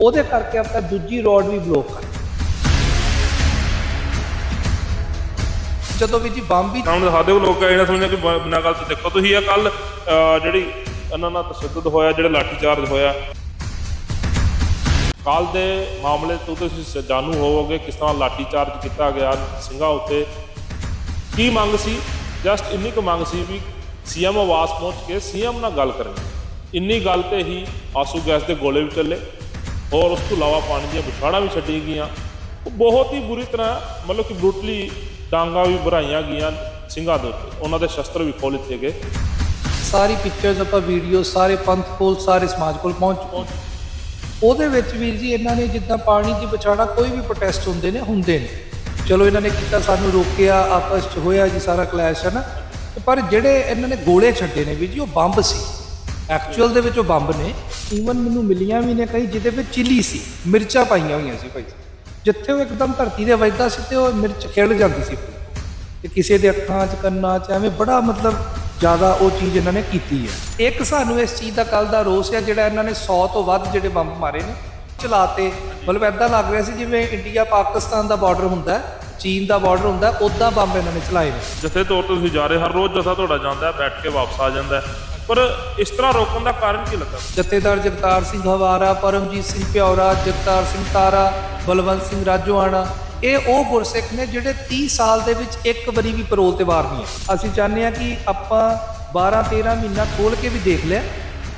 ਉਹਦੇ ਕਰਕੇ ਆਪਾਂ ਦੂਜੀ ਰੋਡ ਵੀ ਬਲੌਕ ਕਰ ਜਦੋਂ ਵੀ ਜੀ ਬੰਬ ਵੀ ਸਾਹਮਣੇ ਦਿਖਾ ਦਿਓ ਲੋਕ ਇਹ ਨਾ ਕਿ ਬ- ਬਿਨਾਂ ਗੱਲ ਤੋਂ ਦੇਖੋ। ਤੁਸੀਂ ਇਹ ਕੱਲ ਜਿਹੜੀ ਇਹਨਾਂ ਨਾਲ ਤਸ਼ੱਦਦ ਹੋਇਆ, ਜਿਹੜਾ ਲਾਠੀਚਾਰਜ ਹੋਇਆ ਕੱਲ ਦੇ ਮਾਮਲੇ ਤੋਂ ਤੁਸੀਂ ਸ- ਜਾਣੂ ਹੋਵੋਗੇ ਕਿਸ ਤਰ੍ਹਾਂ ਲਾਠੀਚਾਰਜ ਕੀਤਾ ਗਿਆ ਸਿੰਘਾਂ ਉੱਤੇ। ਕੀ ਮੰਗ ਸੀ? ਜਸਟ ਇੰਨੀ ਕੁ ਮੰਗ ਸੀ ਵੀ ਸੀਐਮ ਆਵਾਸ ਪਹੁੰਚ ਕੇ ਸੀਐਮ ਨਾਲ ਗੱਲ ਕਰਨੀ। ਇੰਨੀ ਗੱਲ ਤੇ ਹੀ ਆਸੂ ਗੈਸ ਦੇ ਗੋਲੇ ਵੀ ਚੱਲੇ। ਔਰ ਉਸ ਤੋਂ ਇਲਾਵਾ ਪਾਣੀ ਦੀਆਂ ਵਿਛਾੜਾਂ ਵੀ ਛੱਡੀ ਗਈਆਂ। ਉਹ ਬਹੁਤ ਹੀ ਬੁਰੀ ਤਰ੍ਹਾਂ ਮਤਲਬ ਕਿ ਬਰੂਟਲੀ ਡਾਂਗਾ ਵੀ ਭਰਾਈਆਂ ਗਈਆਂ ਸਿੰਘਾਂ ਦੇ ਉੱਤੇ। ਉਹਨਾਂ ਦੇ ਸ਼ਸਤਰ ਵੀ ਖੋਲ ਦਿੱਤੇ ਗਏ। ਸਾਰੀ ਪਿਕਚਰਸ ਆਪਾਂ ਵੀਡੀਓ ਸਾਰੇ ਪੰਥ ਕੋਲ, ਸਾਰੇ ਸਮਾਜ ਕੋਲ ਪਹੁੰਚ ਚੁੱਕੀ ਉਹਦੇ ਵਿੱਚ ਵੀਰ ਜੀ ਇਹਨਾਂ ਨੇ ਜਿੱਦਾਂ ਪਾਣੀ ਦੀ ਵਿਛਾੜਾ ਕੋਈ ਵੀ ਪ੍ਰੋਟੈਸਟ ਹੁੰਦੇ ਨੇ ਹੁੰਦੇ ਨੇ। ਚਲੋ ਇਹਨਾਂ ਨੇ ਕੀਤਾ, ਸਾਨੂੰ ਰੋਕਿਆ, ਆਪਸ ਚ ਹੋਇਆ ਜੀ ਸਾਰਾ ਕਲੈਸ਼ ਹੈ ਨਾ ਪਰ ਜਿਹੜੇ ਇਹਨਾਂ ਨੇ ਗੋਲੇ ਛੱਡੇ ਨੇ ਵੀਰ ਜੀ, ਉਹ ਬੰਬ ਸੀ। ਐਕਚੁਅਲ ਦੇ ਵਿੱਚ ਉਹ ਬੰਬ ਨੇ। ਈਵਨ ਮੈਨੂੰ ਮਿਲੀਆਂ ਵੀ ਨੇ ਕਈ ਜਿਹਦੇ ਵਿੱਚ ਚਿੱਲੀ ਸੀ ਮਿਰਚਾਂ ਪਾਈਆਂ ਹੋਈਆਂ ਸੀ ਭਾਈ। ਜਿੱਥੇ ਉਹ ਇੱਕਦਮ ਧਰਤੀ ਦੇ ਵੱਜਦਾ ਸੀ ਤੇ ਉਹ ਮਿਰਚ ਖਿਲ ਜਾਂਦੀ ਸੀ। ਤੇ ਕਿਸੇ ਦੇ ਅੱਖਾਂ 'ਚ ਕੰਨਾਂ 'ਚ ਐਵੇਂ ਬੜਾ ਮਤਲਬ ਜ਼ਿਆਦਾ ਉਹ ਚੀਜ਼ ਇਹਨਾਂ ਨੇ ਕੀਤੀ ਹੈ ਇੱਕ ਸਾਨੂੰ ਇਸ ਚੀਜ਼ ਦਾ ਕੱਲ ਦਾ ਰੋਸ ਹੈ ਜਿਹੜਾ ਇਹਨਾਂ ਨੇ 100 ਤੋਂ ਵੱਧ ਜਿਹੜੇ ਬੰਬ ਮਾਰੇ ਨੇ ਚਲਾਤੇ। ਮਤਲਬ ਐਦਾਂ ਲੱਗ ਰਿਹਾ ਸੀ ਜਿਵੇਂ ਇੰਡੀਆ ਪਾਕਿਸਤਾਨ ਦਾ ਬਾਰਡਰ ਹੁੰਦਾ ਹੈ, ਚੀਨ ਦਾ ਬਾਰਡਰ ਹੁੰਦਾ ਉਦਾਂ ਬੰਬ ਇਹਨਾਂ ਨੇ ਚਲਾਏ ਨੇ। ਜਥੇ ਤੌਰ ਤੁਸੀਂ ਜਾ ਰਹੇ ਹਰ ਰੋਜ਼ ਜਥਾ ਤੁਹਾਡਾ ਜਾਂਦਾ ਬੈਠ ਕੇ ਵਾਪਸ ਆ ਜਾਂਦਾ। ਪਰ ਇਸ ਤਰ੍ਹਾਂ ਰੋਕਣ ਦਾ ਕਾਰਨ ਕੀ ਲੱਗਾ? ਜਥੇਦਾਰ ਜਗਤਾਰ ਸਿੰਘ ਹਵਾਰਾ, ਪਰਮਜੀਤ ਸਿੰਘ ਪਿਉਰਾ ਜਗਤਾਰ ਸਿੰਘ ਤਾਰਾ, ਬਲਵੰਤ ਸਿੰਘ ਰਾਜੋਆਣਾ, ਇਹ ਉਹ ਗੁਰਸਿੱਖ ਨੇ ਜਿਹੜੇ 30 ਸਾਲ ਦੇ ਵਿੱਚ ਇੱਕ ਵਾਰੀ ਵੀ ਪਰੋਲ ਤੇ ਵਾਰ ਨਹੀਂ ਹੈ ਅਸੀਂ ਚਾਹੁੰਦੇ ਹਾਂ ਕਿ ਆਪਾਂ 12 13 ਮਹੀਨਾ ਖੋਲ ਕੇ ਵੀ ਦੇਖ ਲਿਆ।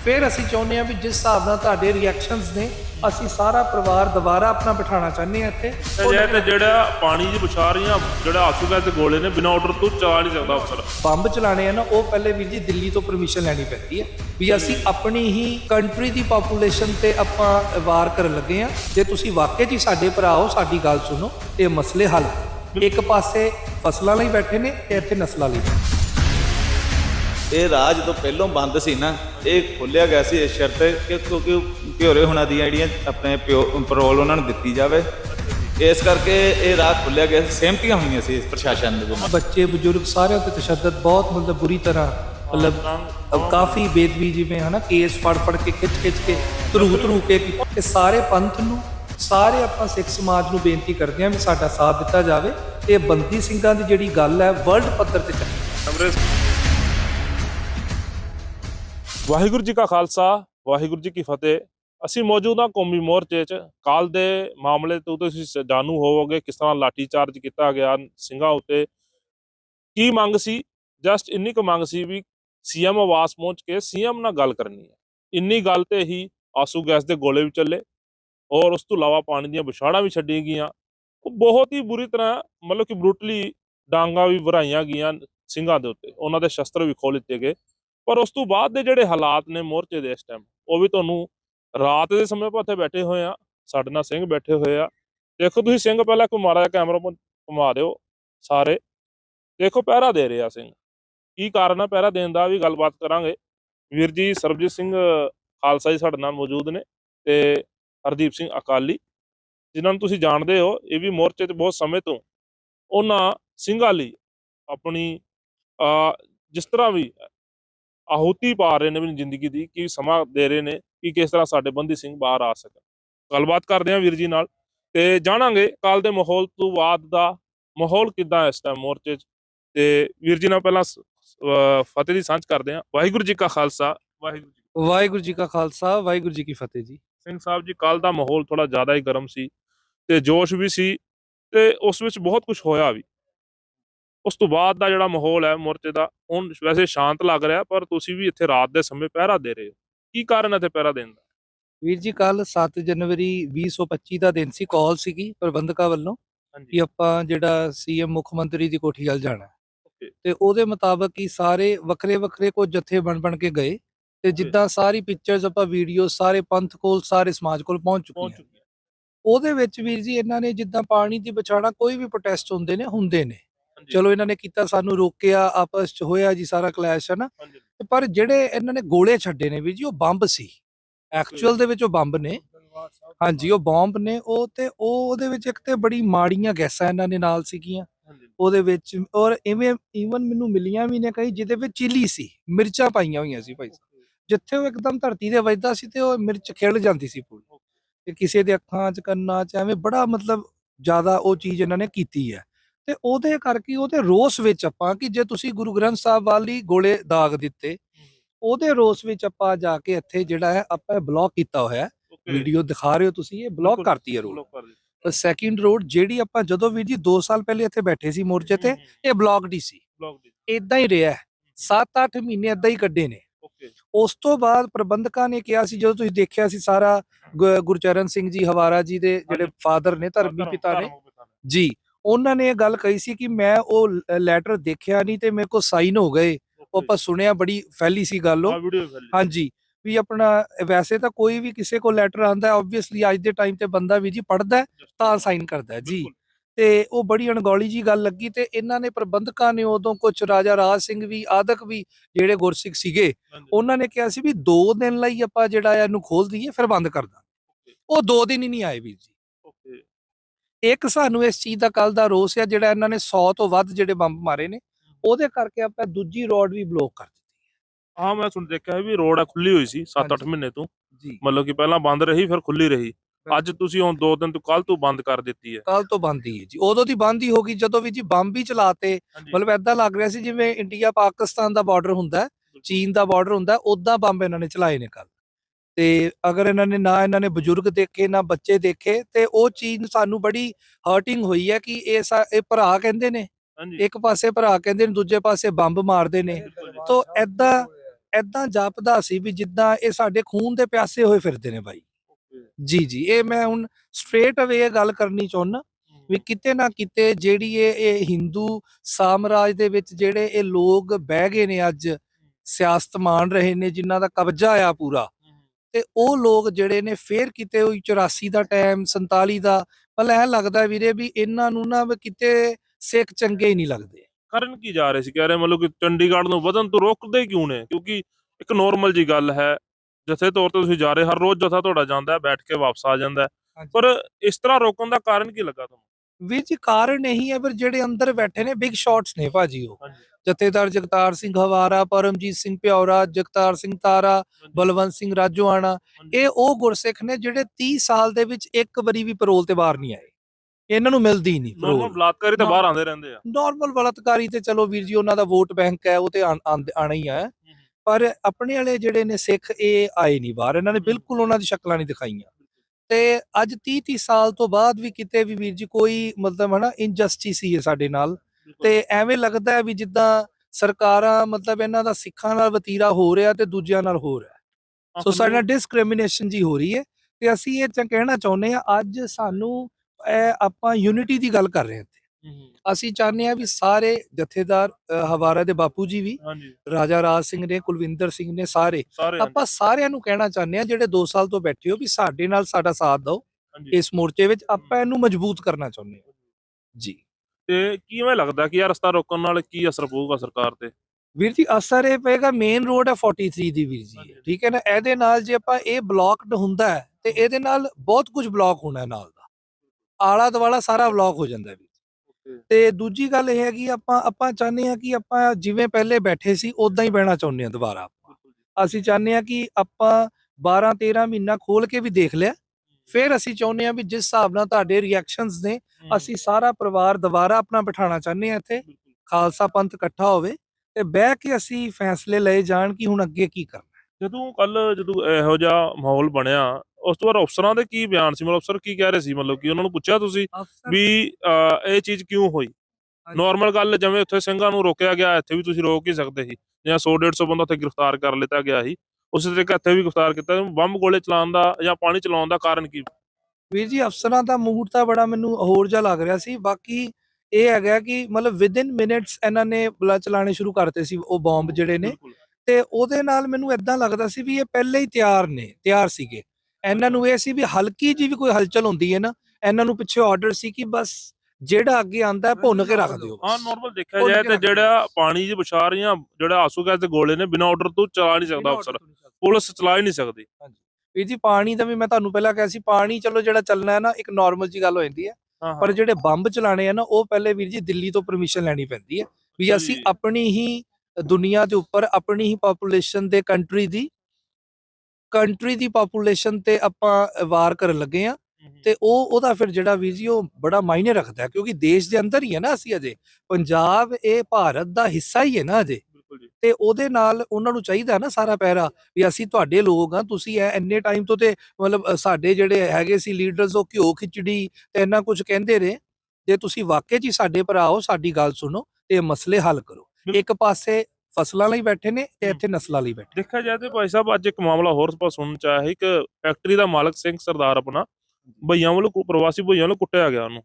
ਫਿਰ ਅਸੀਂ ਚਾਹੁੰਦੇ ਹਾਂ ਵੀ ਜਿਸ ਹਿਸਾਬ ਨਾਲ ਤੁਹਾਡੇ ਰਿਐਕਸ਼ਨਸ ਨੇ ਅਸੀਂ ਸਾਰਾ ਪਰਿਵਾਰ ਦੁਬਾਰਾ ਆਪਣਾ ਬਿਠਾਉਣਾ ਚਾਹੁੰਦੇ ਹਾਂ ਇੱਥੇ। ਤੇ ਜੇ ਤੇ ਜਿਹੜਾ ਪਾਣੀ ਦੀ ਵਿਚਾਰੀਆਂ ਜਿਹੜਾ ਆਸੂ ਗੈਸ ਦੇ ਗੋਲੇ ਨੇ ਬਿਨਾਂ ਆਰਡਰ ਤੋਂ ਚਲਾ ਨਹੀਂ ਸਕਦਾ ਅਫਸਰ। ਬੰਬ ਚਲਾਣੇ ਆ ਨਾ ਉਹ ਪਹਿਲੇ ਵੀਰ ਜੀ ਦਿੱਲੀ ਤੋਂ ਪਰਮਿਸ਼ਨ ਲੈਣੀ ਪੈਂਦੀ ਹੈ ਵੀ ਅਸੀਂ ਆਪਣੀ ਹੀ ਕੰਟਰੀ ਦੀ ਪੋਪੂਲੇਸ਼ਨ ਤੇ ਆਪਾਂ ਵਾਰ ਕਰਨ ਲੱਗੇ ਆ। ਜੇ ਤੁਸੀਂ ਵਾਕਈ ਜੀ ਸਾਡੇ ਭਰਾ ਹੋ ਸਾਡੀ ਗੱਲ ਸੁਣੋ ਇਹ ਮਸਲੇ ਹੱਲ। ਇੱਕ ਪਾਸੇ ਫਸਲਾਂ ਲਈ ਬੈਠੇ ਨੇ ਤੇ ਇੱਥੇ ਨਸਲਾਂ ਲਈ। ਇਹ ਰਾਹ ਜਦੋਂ ਪਹਿਲੋਂ ਬੰਦ ਸੀ ਨਾ ਇਹ ਖੋਲਿਆ ਗਿਆ ਸੀ ਇਸ ਸ਼ਰਤ ਕਿ ਕਿਉਂਕਿ ਪਿਓਰੇ ਹੁਣਾਂ ਦੀਆਂ ਜਿਹੜੀਆਂ ਆਪਣੇ ਪਿਓ- ਪੈਰੋਲ ਉਹਨਾਂ ਨੂੰ ਦਿੱਤੀ ਜਾਵੇ। ਇਸ ਕਰਕੇ ਇਹ ਰਾਹ ਖੋਲਿਆ ਗਿਆ ਸੀ ਸਹਿਮਤੀਆਂ ਹੋਈਆਂ ਸੀ ਇਸ ਪ੍ਰਸ਼ਾਸਨ ਦੇ ਨਾਲ ਬੱਚੇ ਬਜ਼ੁਰਗ ਸਾਰਿਆਂ ਤੇ ਤਸ਼ੱਦਦ ਬਹੁਤ ਮਤਲਬ ਬੁਰੀ ਤਰ੍ਹਾਂ ਮਤਲਬ ਕਾਫੀ ਬੇਦਬੀ ਜਿਵੇਂ ਹਨਾ ਕੇਸ ਫੜ ਫੜ ਕੇ ਖਿੱਚ ਖਿੱਚ ਕੇ ਧਰੂ ਧਰੂ ਕੇ। ਇਹ ਸਾਰੇ ਪੰਥ ਨੂੰ ਸਾਰੇ ਆਪਾਂ ਸਿੱਖ ਸਮਾਜ ਨੂੰ ਬੇਨਤੀ ਕਰਦੇ ਹਾਂ ਵੀ ਸਾਡਾ ਸਾਥ ਦਿੱਤਾ ਜਾਵੇ। ਇਹ ਬੰਦੀ ਸਿੰਘਾਂ ਦੀ ਜਿਹੜੀ ਗੱਲ ਹੈ ਵਰਲਡ ਪੱਧਰ ਤੇ ਚੱਲੇ। ਵਾਹਿਗੁਰੂ ਜੀ ਕਾ ਖਾਲਸਾ, ਵਾਹਿਗੁਰੂ ਜੀ ਕੀ ਫਤਿਹ। ਅਸੀਂ ਮੌਜੂਦ ਹਾਂ ਕੌਮੀ ਮੋਰਚੇ 'ਚ। ਕਾਲ ਦੇ ਮਾਮਲੇ ਤੋਂ ਤੁਸੀਂ ਜਾਣੂ ਹੋਵੋਗੇ ਕਿਸ ਤਰ੍ਹਾਂ ਲਾਠੀ ਚਾਰਜ ਕੀਤਾ ਗਿਆ ਸਿੰਘਾਂ ਉੱਤੇ। ਕੀ ਮੰਗ ਸੀ? ਜਸਟ ਇੰਨੀ ਕੁ ਮੰਗ ਸੀ ਵੀ ਸੀਐਮ ਆਵਾਸ ਪਹੁੰਚ ਕੇ ਸੀਐਮ ਨਾਲ ਗੱਲ ਕਰਨੀ ਹੈ। ਇੰਨੀ ਗੱਲ ਤੇ ਹੀ ਆਸੂ ਗੈਸ ਦੇ ਗੋਲੇ ਵੀ ਚੱਲੇ ਔਰ ਉਸ ਤੋਂ ਇਲਾਵਾ ਪਾਣੀ ਦੀਆਂ ਵਿਛਾੜਾਂ ਵੀ ਛੱਡੀਆਂ ਗਈਆਂ। ਉਹ ਬਹੁਤ ਹੀ ਬੁਰੀ ਤਰ੍ਹਾਂ ਮਤਲਬ ਕਿ ਬਰੂਟਲੀ ਡਾਂਗਾ ਵੀ ਵਰਾਈਆਂ ਗਈਆਂ ਸਿੰਘਾਂ ਦੇ ਉੱਤੇ। ਉਹਨਾਂ ਦੇ ਸ਼ਸਤਰ ਵੀ ਖੋਲ ਦਿੱਤੇ ਗਏ। ਪਰ ਉਸ ਤੋਂ ਬਾਅਦ ਦੇ ਜਿਹੜੇ ਹਾਲਾਤ ਨੇ ਮੋਰਚੇ ਦੇ ਇਸ ਟਾਈਮ ਉਹ ਵੀ ਤੁਹਾਨੂੰ ਰਾਤ ਦੇ ਸਮੇਂ ਆਪਾਂ ਉੱਥੇ ਬੈਠੇ ਹੋਏ ਆ ਸਾਡੇ ਨਾਲ ਸਿੰਘ ਬੈਠੇ ਹੋਏ ਆ। ਦੇਖੋ ਤੁਸੀਂ ਸਿੰਘ ਪਹਿਲਾਂ ਕੋਈ ਮਾੜਾ ਕੈਮਰਾ ਘੁਮਾ ਦਿਓ ਸਾਰੇ। ਦੇਖੋ ਪਹਿਰਾ ਦੇ ਰਹੇ ਆ ਸਿੰਘ। ਕੀ ਕਾਰਨ ਆ ਪਹਿਰਾ ਦੇਣ ਦਾ, ਵੀ ਗੱਲਬਾਤ ਕਰਾਂਗੇ। ਵੀਰ ਜੀ, ਸਰਬਜੀਤ ਸਿੰਘ ਖਾਲਸਾ ਜੀ ਸਾਡੇ ਨਾਲ ਮੌਜੂਦ ਨੇ ਤੇ ਹਰਦੀਪ ਸਿੰਘ ਅਕਾਲੀ, ਜਿਨ੍ਹਾਂ ਨੂੰ ਤੁਸੀਂ ਜਾਣਦੇ ਹੋ, ਇਹ ਵੀ ਮੋਰਚੇ 'ਚ ਬਹੁਤ ਸਮੇਂ ਤੋਂ। ਉਹਨਾਂ ਸਿੰਘਾਂ ਲਈ ਆਪਣੀ ਜਿਸ ਤਰ੍ਹਾਂ ਵੀ ਆਹੂਤੀ ਪਾ ਰਹੇ ਨੇ ਆਪਣੀ ਜ਼ਿੰਦਗੀ ਦੀ ਕੀ ਸਮਾਂ ਦੇ ਰਹੇ ਨੇ ਕਿ ਕਿਸ ਤਰ੍ਹਾਂ ਸਾਡੇ ਬੰਦੀ ਸਿੰਘ ਬਾਹਰ ਆ ਸਕਣ। ਗੱਲਬਾਤ ਕਰਦੇ ਹਾਂ ਵੀਰ ਜੀ ਨਾਲ ਤੇ ਜਾਣਾਂਗੇ ਕੱਲ ਦੇ ਮਾਹੌਲ ਤੋਂ ਬਾਅਦ ਦਾ ਮਾਹੌਲ ਕਿਦਾਂ ਇਸ ਟਾਈਮ ਮੋਰਚੇ 'ਚ। ਤੇ ਵੀਰ ਜੀ ਨਾਲ ਪਹਿਲਾਂ ਫਤਿਹ ਦੀ ਸਾਂਝ ਕਰਦੇ ਹਾਂ। ਵਾਹਿਗੁਰੂ ਜੀ ਕਾ ਖਾਲਸਾ ਵਾਹਿਗੁਰੂ ਜੀ ਵਾਹਿਗੁਰੂ ਜੀ ਕਾ ਖਾਲਸਾ ਵਾਹਿਗੁਰੂ ਜੀ ਕੀ ਫਤਿਹ ਜੀ। ਸਿੰਘ ਸਾਹਿਬ ਜੀ ਕੱਲ ਦਾ ਮਾਹੌਲ ਥੋੜਾ ਜ਼ਿਆਦਾ ਹੀ ਗਰਮ ਸੀ ਤੇ ਜੋਸ਼ ਵੀ ਸੀ ਤੇ ਉਸ ਵਿੱਚ ਬਹੁਤ ਕੁਝ ਹੋਇਆ ਵੀ। ਉਸ ਤੋਂ ਬਾਅਦ ਦਾ ਜਿਹੜਾ ਮਾਹੌਲ ਹੈ ਮੋਰਚੇ ਦਾ ਹੁਣ ਵੈਸੇ ਸ਼ਾਂਤ ਲੱਗ ਰਿਹਾ ਪਰ ਤੁਸੀਂ ਵੀ ਇੱਥੇ ਰਾਤ ਦੇ ਸਮੇਂ ਪਹਿਰਾ ਦੇ ਰਹੇ ਹੋ। ਕੀ ਕਾਰਨ ਹੈ ਇੱਥੇ ਪਹਿਰਾ ਦੇਣ ਦਾ? ਵੀਰ ਜੀ ਕੱਲ 7 ਜਨਵਰੀ 2025 ਦਾ ਦਿਨ ਸੀ ਕਾਲ ਸੀਗੀ ਪ੍ਰਬੰਧਕਾਂ ਵੱਲੋਂ ਕਿ ਆਪਾਂ ਜਿਹੜਾ ਸੀਐਮ ਮੁੱਖ ਮੰਤਰੀ ਦੀ ਕੋਠੀ ਵੱਲ ਜਾਣਾ. ਤੇ ਉਹਦੇ ਮੁਤਾਬਕ ਹੀ ਸਾਰੇ ਵੱਖਰੇ ਵੱਖਰੇ ਕੋ ਜਥੇ ਬਣ ਬਣ ਕੇ ਗਏ ਤੇ ਜਿੱਦਾਂ ਸਾਰੀ ਪਿਕਚਰਸ ਆਪਾਂ ਵੀਡੀਓ ਸਾਰੇ ਪੰਥ ਕੋਲ ਸਾਰੇ ਸਮਾਜ ਕੋਲ ਪਹੁੰਚ ਚੁੱਕੀ ਹੈ ਉਹਦੇ ਵਿੱਚ ਵੀਰ ਜੀ ਇਹਨਾਂ ਨੇ ਜਿੱਦਾਂ ਪਾਣੀ ਦੀ ਵਿਛਾੜਾ ਕੋਈ ਵੀ ਪ੍ਰੋਟੈਸਟ ਹੁੰਦੇ ਨੇ ਹੁੰਦੇ ਨੇ। ਚਲੋ ਇਹਨਾਂ ਨੇ ਕੀਤਾ ਸਾਨੂੰ ਰੋਕਿਆ ਆਪਸ ਚ ਹੋਇਆ ਜੀ ਸਾਰਾ ਕਲੈਸ਼ ਹੈ ਨਾ ਪਰ ਜਿਹੜੇ ਇਹਨਾਂ ਨੇ ਗੋਲੇ ਛੱਡੇ ਨੇ ਵੀਰ ਜੀ ਉਹ ਬੰਬ ਸੀ। ਐਕਚੁਅਲ ਦੇ ਵਿੱਚ ਉਹ ਬੰਬ ਨੇ। ਹਾਂਜੀ ਉਹ ਬੰਬ ਨੇ ਉਹ ਤੇ ਉਹ ਉਹਦੇ ਵਿੱਚ ਇੱਕ ਤੇ ਬੜੀ ਮਾੜੀਆਂ ਗੈਸਾਂ ਇਹਨਾਂ ਨੇ ਨਾਲ ਸੀਗੀਆਂ। ਉਹਦੇ ਵਿੱਚ ਔਰ ਇਵੇਂ ਈਵਨ ਮੈਨੂੰ ਮਿਲੀਆਂ ਵੀ ਨੇ ਕਈ ਜਿਹਦੇ ਵਿੱਚ ਚਿੱਲੀ ਸੀ ਮਿਰਚਾਂ ਪਾਈਆਂ ਹੋਈਆਂ ਸੀ ਭਾਈ। ਜਿੱਥੇ ਉਹ ਇੱਕਦਮ ਧਰਤੀ ਦੇ ਵੱਜਦਾ ਸੀ ਤੇ ਉਹ ਮਿਰਚ ਖਿੜ ਜਾਂਦੀ ਸੀ ਪੂਰੀ। ਤੇ ਕਿਸੇ ਦੇ ਅੱਖਾਂ 'ਚ ਕੰਨਾਂ 'ਚ ਐਵੇਂ ਬੜਾ ਮਤਲਬ ਜ਼ਿਆਦਾ ਉਹ ਚੀਜ਼ ਇਹਨਾਂ ਨੇ ਕੀਤੀ ਹੈ। ਤੇ ਉਹਦੇ ਕਰਕੇ ਉਹਦੇ ਰੋਸ ਵਿੱਚ ਆਪਾਂ ਕਿ ਜੇ ਤੁਸੀਂ ਗੁਰੂ ਗ੍ਰੰਥ ਸਾਹਿਬ ਵਾਲੀ ਗੋਲੇ ਦਾਗ ਦਿੱਤੇ ਉਹਦੇ ਰੋਸ ਵਿੱਚ ਆਪਾਂ ਜਾ ਕੇ ਇੱਥੇ ਜਿਹੜਾ ਹੈ ਆਪਾਂ ਬਲੌਕ ਕੀਤਾ ਹੋਇਆ ਵੀਡੀਓ ਦਿਖਾ ਰਹੇ ਹੋ ਤੁਸੀਂ ਇਹ ਬਲੌਕ ਕਰਤੀ ਹੈ ਰੋਡ। ਸੈਕਿੰਡ ਰੋਡ ਜਿਹੜੀ ਆਪਾਂ ਜਦੋਂ ਵੀ ਜੀ 2 ਸਾਲ ਪਹਿਲੇ ਇੱਥੇ ਬੈਠੇ ਸੀ ਮੋਰਚੇ ਤੇ ਇਹ ਬਲੌਕਡ ਹੀ ਸੀ। ਦੀ। ਇਦਾਂ ਹੀ ਰਿਹਾ 7-8 ਮਹੀਨੇ ਇਦਾਂ ਹੀ ਕੱਢੇ ਨੇ। ਉਸ ਤੋਂ ਬਾਅਦ ਪ੍ਰਬੰਧਕਾਂ ਨੇ ਕਿਹਾ ਸੀ ਜਦੋਂ ਤੁਸੀਂ ਦੇਖਿਆ ਸੀ ਸਾਰਾ ਗੁਰਚਰਨ ਸਿੰਘ ਜੀ ਹਵਾਰਾ ਜੀ ਦੇ ਜਿਹੜੇ। ਫਾਦਰ ਨੇ। ਧਰਮ ਪਿਤਾ ਨੇ। ਜੀ ਉਹਨਾਂ ਨੇ ਇਹ ਗੱਲ ਕਹੀ ਸੀ ਕਿ ਮੈਂ ਉਹ ਲੈਟਰ ਦੇਖਿਆ ਨਹੀਂ ਤੇ ਮੇਰੇ ਕੋਲ ਸਾਈਨ ਹੋ ਗਏ। ਉਹ। ਆਪਾਂ ਸੁਣਿਆ ਬੜੀ ਫੈਲੀ ਸੀ ਗੱਲ ਉਹ। ਹਾਂਜੀ ਵੀ ਆਪਣਾ ਵੈਸੇ ਤਾਂ ਕੋਈ ਵੀ ਕਿਸੇ ਕੋਲ ਲੈਟਰ ਆਂਦਾ ਹੈ ਆਬਵੀਅਸਲੀ ਅੱਜ ਦੇ ਟਾਈਮ ਤੇ ਬੰਦਾ ਵੀ ਜੀ ਪੜਦਾ ਤਾਂ ਸਾਈਨ ਕਰਦਾ ਜੀ। ਤੇ ਉਹ ਬੜੀ ਅਣਗੌਲੀ ਜੀ ਗੱਲ ਲੱਗੀ ਤੇ ਇਹਨਾਂ ਨੇ ਪ੍ਰਬੰਧਕਾਂ ਨੇ ਉਦੋਂ ਕੁਝ ਰਾਜਾ ਰਾਜ ਸਿੰਘ ਵੀ ਆਦਿਕ ਵੀ ਜਿਹੜੇ ਗੁਰਸਿੱਖ ਸੀਗੇ। ਉਹਨਾਂ ਨੇ ਕਿਹਾ ਸੀ ਵੀ 2 ਦਿਨ ਲਈ ਆਪਾਂ ਜਿਹੜਾ ਇਹਨੂੰ ਖੋਲ ਦਈਏ ਫਿਰ ਬੰਦ ਕਰ ਦਾਂਗੇ। ਉਹ 2 ਦਿਨ ਹੀ ਨਹੀਂ ਆਏ ਵੀਰ ਜੀ। ਇੱਕ ਸਾਨੂੰ ਇਸ ਚੀਜ਼ ਦਾ ਕੱਲ ਦਾ ਰੋਸ ਹੈ ਜਿਹੜਾ ਇਹਨਾਂ ਨੇ 100 ਤੋਂ ਵੱਧ ਜਿਹੜੇ ਬੰਬ ਮਾਰੇ ਨੇ ਉਹਦੇ ਕਰਕੇ ਆਪਾਂ ਦੂਜੀ ਰੋਡ ਵੀ ਬਲੌਕ ਕਰ ਦਿੱਤੀ ਹਾਂ। ਮੈਂ ਸੁਣ ਦੇਖਿਆ ਵੀ ਰੋਡ ਆ ਖੁੱਲੀ ਹੋਈ ਸੀ 7-8 ਹਾਂਜੀ। ਮਹੀਨੇ ਤੋਂ। ਜੀ। ਮਤਲਬ ਕਿ ਪਹਿਲਾਂ ਬੰਦ ਰਹੀ ਫਿਰ ਖੁੱਲੀ ਰਹੀ। ਅੱਜ ਤੁਸੀਂ ਹੁਣ 2 ਦਿਨ ਤੋਂ ਕੱਲ ਤੋਂ ਬੰਦ ਕਰ ਦਿੱਤੀ ਹੈ। ਕੱਲ ਤੋਂ ਬੰਦ ਹੀ ਹੈ ਜੀ। ਉਦੋਂ ਦੀ ਬੰਦ ਹੀ ਹੋ ਗਈ ਜਦੋਂ ਵੀ ਜੀ ਬੰਬ ਹੀ ਚਲਾਤੇ ਮਤਲਬ ਐਦਾਂ ਲੱਗ ਰਿਹਾ ਸੀ ਜਿਵੇਂ ਇੰਡੀਆ ਪਾਕਿਸਤਾਨ ਦਾ ਬਾਰਡਰ ਹੁੰਦਾ ਚੀਨ ਦਾ ਬਾਰਡਰ ਹੁੰਦਾ ਉਦਾਂ ਬੰਬ ਇਹਨਾਂ ਨੇ ਚਲਾਏ ਨੇ ਕੱਲ ਤੇ ਅਗਰ ਇਹਨਾਂ ਨੇ ਨਾ ਇਹਨਾਂ ਨੇ ਬਜ਼ੁਰਗ ਦੇਖੇ ਨਾ ਬੱਚੇ ਦੇਖੇ ਤੇ ਉਹ ਚੀਜ਼ ਸਾਨੂੰ ਬੜੀ ਹਰਟਿੰਗ ਹੋਈ ਹੈ ਕਿ ਇਹ ਸਾ- ਇਹ ਭਰਾ ਕਹਿੰਦੇ ਨੇ। ਹਾਂਜੀ। ਇੱਕ ਪਾਸੇ ਭਰਾ ਕਹਿੰਦੇ ਨੇ ਦੂਜੇ ਪਾਸੇ ਬੰਬ ਮਾਰਦੇ ਨੇ। ਤੋ ਐਦਾਂ ਐਦਾਂ ਜਾਪਦਾ ਸੀ ਵੀ ਜਿੱਦਾਂ ਇਹ ਸਾਡੇ ਖੂਨ ਦੇ ਪਿਆਸੇ ਹੋਏ ਫਿਰਦੇ ਨੇ ਬਾਈ। ਜੀ ਜੀ। ਇਹ ਮੈਂ ਹੁਣ ਸਟ੍ਰੇਟ ਅਵੇ ਇਹ ਗੱਲ ਕਰਨੀ ਚਾਹੁੰਦਾ ਵੀ ਕਿਤੇ ਨਾ ਕਿਤੇ ਜਿਹੜੀ ਇਹ ਇਹ ਹਿੰਦੂ ਸਾਮਰਾਜ ਦੇ ਵਿੱਚ ਜਿਹੜੇ ਇਹ ਲੋਕ ਬਹਿ ਗਏ ਨੇ ਅੱਜ ਸਿਆਸਤ ਮਾਣ ਰਹੇ ਨੇ ਜਿਨ੍ਹਾਂ ਦਾ ਕਬਜ਼ਾ ਆ ਪੂਰਾ। ਤੇ ਉਹ ਲੋਕ ਜਿਹੜੇ ਨੇ ਫੇਰ ਕਿਤੇ ਉਹ 84 ਦਾ ਟਾਈਮ 47 ਦਾ ਮਤਲਬ ਐ ਲੱਗਦਾ ਵੀਰੇ ਵੀ ਇਹਨਾਂ ਨੂੰ ਨਾ ਕਿਤੇ ਸਿੱਖ ਚੰਗੇ ਹੀ ਨਹੀਂ ਲੱਗਦੇ। ਕਰਨ ਕੀ ਜਾ ਰਹੇ ਸੀ? ਕਹਿ ਰਹੇ ਮਤਲਬ ਕਿ ਚੰਡੀਗੜ੍ਹ ਨੂੰ ਵਧਣ ਤੋਂ ਰੋਕਦੇ ਕਿਉਂ ਨੇ? ਕਿਉਂਕਿ ਇੱਕ ਨੋਰਮਲ ਜੀ ਗੱਲ ਹੈ ਜਥੇ ਤੌਰ ਤੇ ਤੁਸੀਂ ਜਾ ਰਹੇ ਹਰ ਰੋਜ਼ ਜਥਾ ਤੁਹਾਡਾ ਜਾਂਦਾ ਹੈ ਬੈਠ ਕੇ ਵਾਪਸ ਆ ਜਾਂਦਾ। ਪਰ ਇਸ ਤਰ੍ਹਾਂ ਰੋਕਣ ਦਾ ਕਾਰਨ ਕੀ ਲੱਗਾ ਤੁਹਾਨੂੰ? ਜੀ ਕਾਰਨ ਇਹੀ ਹੈ ਫਿਰ ਜਿਹੜੇ ਅੰਦਰ ਬੈਠੇ ਨੇ ਬਿਗ ਸ਼ਾਟਸ ਨੇ ਭਾਜੀ ਉਹ। ਜਥੇਦਾਰ ਜਗਤਾਰ ਸਿੰਘ ਹਵਾਰਾ ਪਰਮਜੀਤ ਸਿੰਘ ਪਿਉਰਾ ਜਗਤਾਰ ਸਿੰਘ ਤਾਰਾ ਬਲਵੰਤ ਸਿੰਘ ਰਾਜੋਆਣਾ ਇਹ ਉਹ ਗੁਰਸਿੱਖ ਨੇ ਜਿਹੜੇ 30 ਸਾਲ ਦੇ ਵਿੱਚ ਇੱਕ ਵਾਰੀ ਵੀ ਪਰੋਲ ਤੇ ਬਾਹਰ ਨਹੀਂ ਆਏ। ਇਹਨਾਂ ਨੂੰ ਮਿਲਦੀ ਨਹੀਂ ਨੋਰਮਲ ਪਰੋਲ ਬਲਾਤਕਾਰੀ ਤਾਂ। ਬਾਹਰ ਆਉਂਦੇ ਰਹਿੰਦੇ ਆ। ਨਾਰਮਲ ਬਲਾਤਕਾਰੀ ਤੇ ਚਲੋ ਵੀਰ ਜੀ ਉਹਨਾਂ ਦਾ ਵੋਟ ਬੈਂਕ ਹੈ ਉਹ ਤੇ ਆਣ- ਹੀ ਹੈ ਪਰ ਆਪਣੇ ਵਾਲੇ ਜਿਹੜੇ ਨੇ ਸਿੱਖ ਇਹ ਆਏ ਨਹੀਂ ਬਾਹਰ। ਇਹਨਾਂ ਨੇ। ਬਿਲਕੁਲ ਉਹਨਾਂ ਦੀ ਸ਼ਕਲਾਂ ਨਹੀਂ ਦਿਖਾਈਆਂ। ਤੇ ਅੱਜ 30 30 ਸਾਲ ਤੋਂ ਬਾਅਦ ਵੀ ਕਿਤੇ ਵੀ ਵੀਰ ਜੀ ਕੋਈ ਮਤਲਬ ਹਨਾ ਇਨਜਸਟਿਸ ਹੀ ਹੈ ਸਾਡੇ ਨਾਲ। ਤੇ ਐਵੇਂ ਲੱਗਦਾ ਹੈ ਵੀ ਜਿੱਦਾਂ ਸਰਕਾਰਾਂ ਮਤਲਬ ਇਹਨਾਂ ਦਾ ਸਿੱਖਾਂ ਨਾਲ ਵਤੀਰਾ ਹੋ ਰਿਹਾ ਤੇ ਦੂਜਿਆਂ ਨਾਲ ਹੋ ਰਿਹਾ। ਸੋ ਸਾਡੇ ਨਾਲ ਡਿਸਕ੍ਰਿਮੀਨੇਸ਼ਨ ਜੀ ਹੋ ਰਹੀ ਹੈ ਤੇ ਅਸੀਂ ਇਹ ਚ ਕਹਿਣਾ ਚਾਹੁੰਦੇ ਆ ਅੱਜ ਸਾਨੂੰ ਇਹ ਆਪਾਂ ਯੂਨਿਟੀ ਦੀ ਗੱਲ ਕਰ ਰਹੇ ਹਾਂ। ਅਸੀਂ ਚਾਹੁੰਦੇ ਆ ਵੀ ਸਾਰੇ ਜਥੇਦਾਰ ਹਵਾਰਾ ਦੇ ਬਾਪੂ ਜੀ ਵੀ ਰਾਜਾ ਰਾਜ ਸਿੰਘ ਨੇ ਕੁਲਵਿੰਦਰ ਸਿੰਘ ਨੇ ਸਾਰੇ ਆਪਾਂ ਸਾਰਿਆਂ ਨੂੰ ਕਹਿਣਾ ਚਾਹੁੰਦੇ ਆ ਜਿਹੜੇ 2 ਸਾਲ ਤੋਂ ਬੈਠੇ ਹੋ ਵੀ ਸਾਡੇ ਨਾਲ ਸਾਡਾ ਸਾਥ ਦਿਓ। ਇਸ ਮੋਰਚੇ ਵਿੱਚ ਆਪਾਂ ਇਹਨੂੰ ਮਜ਼ਬੂਤ ਕਰਨਾ ਚਾਹੁੰਦੇ ਹਾਂ। ਜੀ। ਤੇ ਕਿਵੇਂ ਲੱਗਦਾ ਕਿ ਇਹ ਰਸਤਾ ਰੋਕਣ ਨਾਲ ਕੀ ਅਸਰ ਪਊਗਾ ਸਰਕਾਰ ਤੇ? ਵੀਰ ਜੀ ਅਸਰ ਇਹ ਪਏਗਾ ਮੇਨ ਰੋਡ ਹੈ 43 ਦੀ ਵੀਰ ਜੀ। ਠੀਕ ਹੈ ਨਾ? ਇਹਦੇ ਨਾਲ ਜੇ ਆਪਾਂ ਇਹ ਬਲੌਕਡ ਹੁੰਦਾ ਹੈ ਤੇ ਇਹਦੇ ਨਾਲ ਬਹੁਤ ਕੁਝ ਬਲੌਕ ਹੋਣਾ ਨਾਲ ਦਾ। ਆਲਾ ਦਵਾਲਾ ਸਾਰਾ ਬਲੌਕ ਹੋ ਜਾਂਦਾ ਵੀਰ ਤੇ ਦੂਜੀ ਗੱਲ ਇਹ ਹੈਗੀ ਆਪਾਂ ਆਪਾਂ ਚਾਹੁੰਦੇ ਹਾਂ ਕਿ ਆਪਾਂ ਜਿਵੇਂ ਪਹਿਲੇ ਬੈਠੇ ਸੀ ਉਦਾਂ ਹੀ ਬਹਿਣਾ ਚਾਹੁੰਦੇ ਹਾਂ ਦੁਬਾਰਾ ਅਸੀਂ ਚਾਹੁੰਦੇ ਹਾਂ ਕਿ ਆਪਾਂ 12 13 ਮਹੀਨਾ ਖੋਲ ਕੇ ਵੀ ਦੇਖ ਲਿਆ ਫਿਰ ਅਸੀਂ ਚਾਹੁੰਦੇ ਹਾਂ ਵੀ ਜਿਸ ਹਿਸਾਬ ਨਾਲ ਤੁਹਾਡੇ ਰਿਐਕਸ਼ਨਸ ਨੇ ਅਸੀਂ ਸਾਰਾ ਪਰਿਵਾਰ ਦੁਬਾਰਾ ਆਪਣਾ ਬਿਠਾਉਣਾ ਚਾਹੁੰਦੇ ਹਾਂ ਇੱਥੇ। ਖਾਲਸਾ ਪੰਥ ਇਕੱਠਾ ਹੋਵੇ ਤੇ ਬਹਿ ਕੇ ਅਸੀਂ ਫੈਸਲੇ ਲਏ ਜਾਣ ਕਿ ਹੁਣ ਅੱਗੇ ਕੀ ਕਰਨਾ ਜਦੋਂ ਕੱਲ ਜਦੋਂ ਇਹੋ ਜਿਹਾ ਮਾਹੌਲ ਬਣਿਆ ਉਸ ਤੋਂ ਬਾਅਦ ਅਫਸਰਾਂ ਦੇ ਕੀ ਬਿਆਨ ਸੀ? ਮਤਲਬ ਅਫਸਰ ਕੀ ਕਹਿ ਰਹੇ ਸੀ? ਮਤਲਬ ਕਿ ਉਹਨਾਂ ਨੂੰ ਪੁੱਛਿਆ ਤੁਸੀਂ ਵੀ ਇਹ ਚੀਜ਼ ਕਿਉਂ ਹੋਈ? ਨਾਰਮਲ ਗੱਲ ਜਿਵੇਂ ਉੱਥੇ ਸਿੰਘਾਂ ਨੂੰ ਰੋਕਿਆ ਗਿਆ ਇੱਥੇ ਵੀ ਤੁਸੀਂ ਰੋਕ ਹੀ ਸਕਦੇ ਸੀ। ਜਾਂ 100 150 ਬੰਦਾ ਉੱਥੇ ਗ੍ਰਿਫਤਾਰ ਕਰ ਲਿੱਤਾ ਗਿਆ ਸੀ। ਉਸੇ ਤਰੀਕੇ ਇੱਥੇ ਵੀ ਗ੍ਰਿਫਤਾਰ ਕੀਤਾ ਬੰਬ ਗੋਲੇ ਚਲਾਉਣ ਦਾ ਜਾਂ ਪਾਣੀ ਚਲਾਉਣ ਦਾ ਕਾਰਨ ਕੀ? ਵੀਰ ਜੀ ਅਫਸਰਾਂ ਦਾ ਮੂਡ ਤਾਂ ਬੜਾ ਮੈਨੂੰ ਹੋਰ ਜਿਹਾ ਲੱਗ ਰਿਹਾ ਸੀ। ਬਾਕੀ ਇਹ ਹੈਗਾ ਕਿ ਮਤਲਬ ਵਿਦਿਨ ਮਿੰਟਸ ਇਹਨਾਂ ਨੇ ਬਲਾ ਚਲਾਣੇ ਸ਼ੁਰੂ ਕਰਤੇ ਸੀ ਉਹ ਬੰਬ ਜਿਹੜੇ ਨੇ। ਤੇ ਉਹਦੇ ਨਾਲ ਮੈਨੂੰ ਇਦਾਂ ਲੱਗਦਾ ਸੀ ਵੀ ਇਹ ਪਹਿਲੇ ਹੀ ਤਿਆਰ ਨੇ ਤਿਆਰ ਸੀਗੇ। ਇਹਨਾਂ ਨੂੰ ਇਹ ਸੀ ਵੀ ਹਲਕੀ ਜੀ ਵੀ ਕੋਈ ਹਲਚਲ ਹੁੰਦੀ ਹੈ ਨਾ ਇਹਨਾਂ ਨੂੰ ਪਿੱਛੇ ਆਰਡਰ ਸੀ ਕਿ ਬਸ ਜਿਹੜਾ ਅੱਗੇ ਆਂਦਾ ਭੁੰਨ ਕੇ ਰੱਖ ਦਿਓ। ਹਾਂ। ਨਾਰਮਲ ਦੇਖਿਆ ਜਾਏ ਤੇ। ਜਿਹੜਾ ਪਾਣੀ ਦੀ ਬੁਛਾਰ ਜਾਂ ਜਿਹੜਾ ਆਸੂ ਗੈਸ ਦੇ ਗੋਲੇ ਨੇ ਬਿਨਾਂ ਆਰਡਰ ਤੋਂ ਚਲਾ ਨਹੀਂ ਸਕਦਾ ਅਫਸਰ। ਪੁਲਿਸ ਚਲਾ ਹੀ ਨਹੀਂ ਸਕਦੀ। ਵੀਰ ਜੀ ਪਾਣੀ ਦਾ ਵੀ ਮੈਂ ਤੁਹਾਨੂੰ ਪਹਿਲਾਂ ਕਿਹਾ ਸੀ ਪਾਣੀ ਚਲੋ ਜਿਹੜਾ ਚੱਲਣਾ ਹੈ ਨਾ ਇੱਕ ਨਾਰਮਲ ਜੀ ਗੱਲ ਹੋ ਜਾਂਦੀ ਹੈ। ਪਰ ਜਿਹੜੇ ਬੰਬ ਚਲਾਣੇ ਆ ਨਾ ਉਹ ਪਹਿਲੇ ਵੀਰ ਜੀ ਦਿੱਲੀ ਤੋਂ ਪਰਮਿਸ਼ਨ ਲੈਣੀ ਪੈਂਦੀ ਹੈ। ਵੀ ਅਸੀਂ। ਆਪਣੀ ਹੀ ਦੁਨੀਆ ਦੇ ਉੱਪਰ ਆਪਣੀ ਹੀ ਪੋਪੂਲੇਸ਼ਨ ਦੇ ਕੰਟਰੀ ਦੀ ਕੰਟਰੀ ਦੀ ਪੋਪੂਲੇਸ਼ਨ ਤੇ ਆਪਾਂ ਵਾਰ ਕਰਨ ਲੱਗੇ ਆ ਤੇ ਉਹ ਉਹਦਾ ਫਿਰ ਜਿਹੜਾ ਵੀਰ ਜੀ ਉਹ ਬੜਾ ਮਾਇਨੇ ਰੱਖਦਾ ਕਿਉਂਕਿ ਦੇਸ਼ ਦੇ ਅੰਦਰ ਹੀ ਹੈ ਨਾ ਅਸੀਂ ਅਜੇ। ਪੰਜਾਬ ਇਹ ਭਾਰਤ ਦਾ ਹਿੱਸਾ ਹੀ ਹੈ ਨਾ ਅਜੇ। ਜੀ। ਤੇ ਉਹਦੇ ਨਾਲ ਉਹਨਾਂ ਨੂੰ ਚਾਹੀਦਾ ਨਾ ਸਾਰਾ ਪਹਿਰਾ ਵੀ ਅਸੀਂ ਤੁਹਾਡੇ ਲੋਕ ਆ ਤੁਸੀਂ ਐ ਇੰਨੇ ਟਾਈਮ ਤੋਂ ਤੇ ਮਤਲਬ ਸਾਡੇ ਜਿਹੜੇ ਹੈਗੇ ਸੀ ਲੀਡਰਸ ਉਹ ਘਿਓ ਖਿਚੜੀ ਤੇ ਇੰਨਾ ਕੁਝ ਕਹਿੰਦੇ ਰਹੇ। ਜੇ ਤੁਸੀਂ ਵਾਕਈ ਚ ਹੀ ਸਾਡੇ ਭਰਾ ਹੋ ਸਾਡੀ ਗੱਲ ਸੁਣੋ ਤੇ ਇਹ ਮਸਲੇ ਹੱਲ ਕਰੋ। ਇੱਕ ਪਾਸੇ ਫਸਲਾਂ ਲਈ ਬੈਠੇ ਨੇ ਤੇ। ਇੱਥੇ ਨਸਲਾਂ ਲਈ ਬੈਠੇ ਦੇਖਿਆ ਜਾਏ ਤੇ ਭਾਈ ਸਾਹਿਬ ਅੱਜ ਇੱਕ ਮਾਮਲਾ ਹੋਰ ਸੁਣਨ ਚ ਆਇਆ ਸੀ ਕਿ ਫੈਕਟਰੀ ਦਾ ਮਾਲਕ ਸਿੰਘ ਸਰਦਾਰ ਆਪਣਾ। ਭਈਆਂ ਵੱਲੋਂ ਕੁ- ਪ੍ਰਵਾਸੀ ਭਈਆਂ ਵੱਲੋਂ ਕੁੱਟਿਆ ਗਿਆ ਉਹਨੂੰ।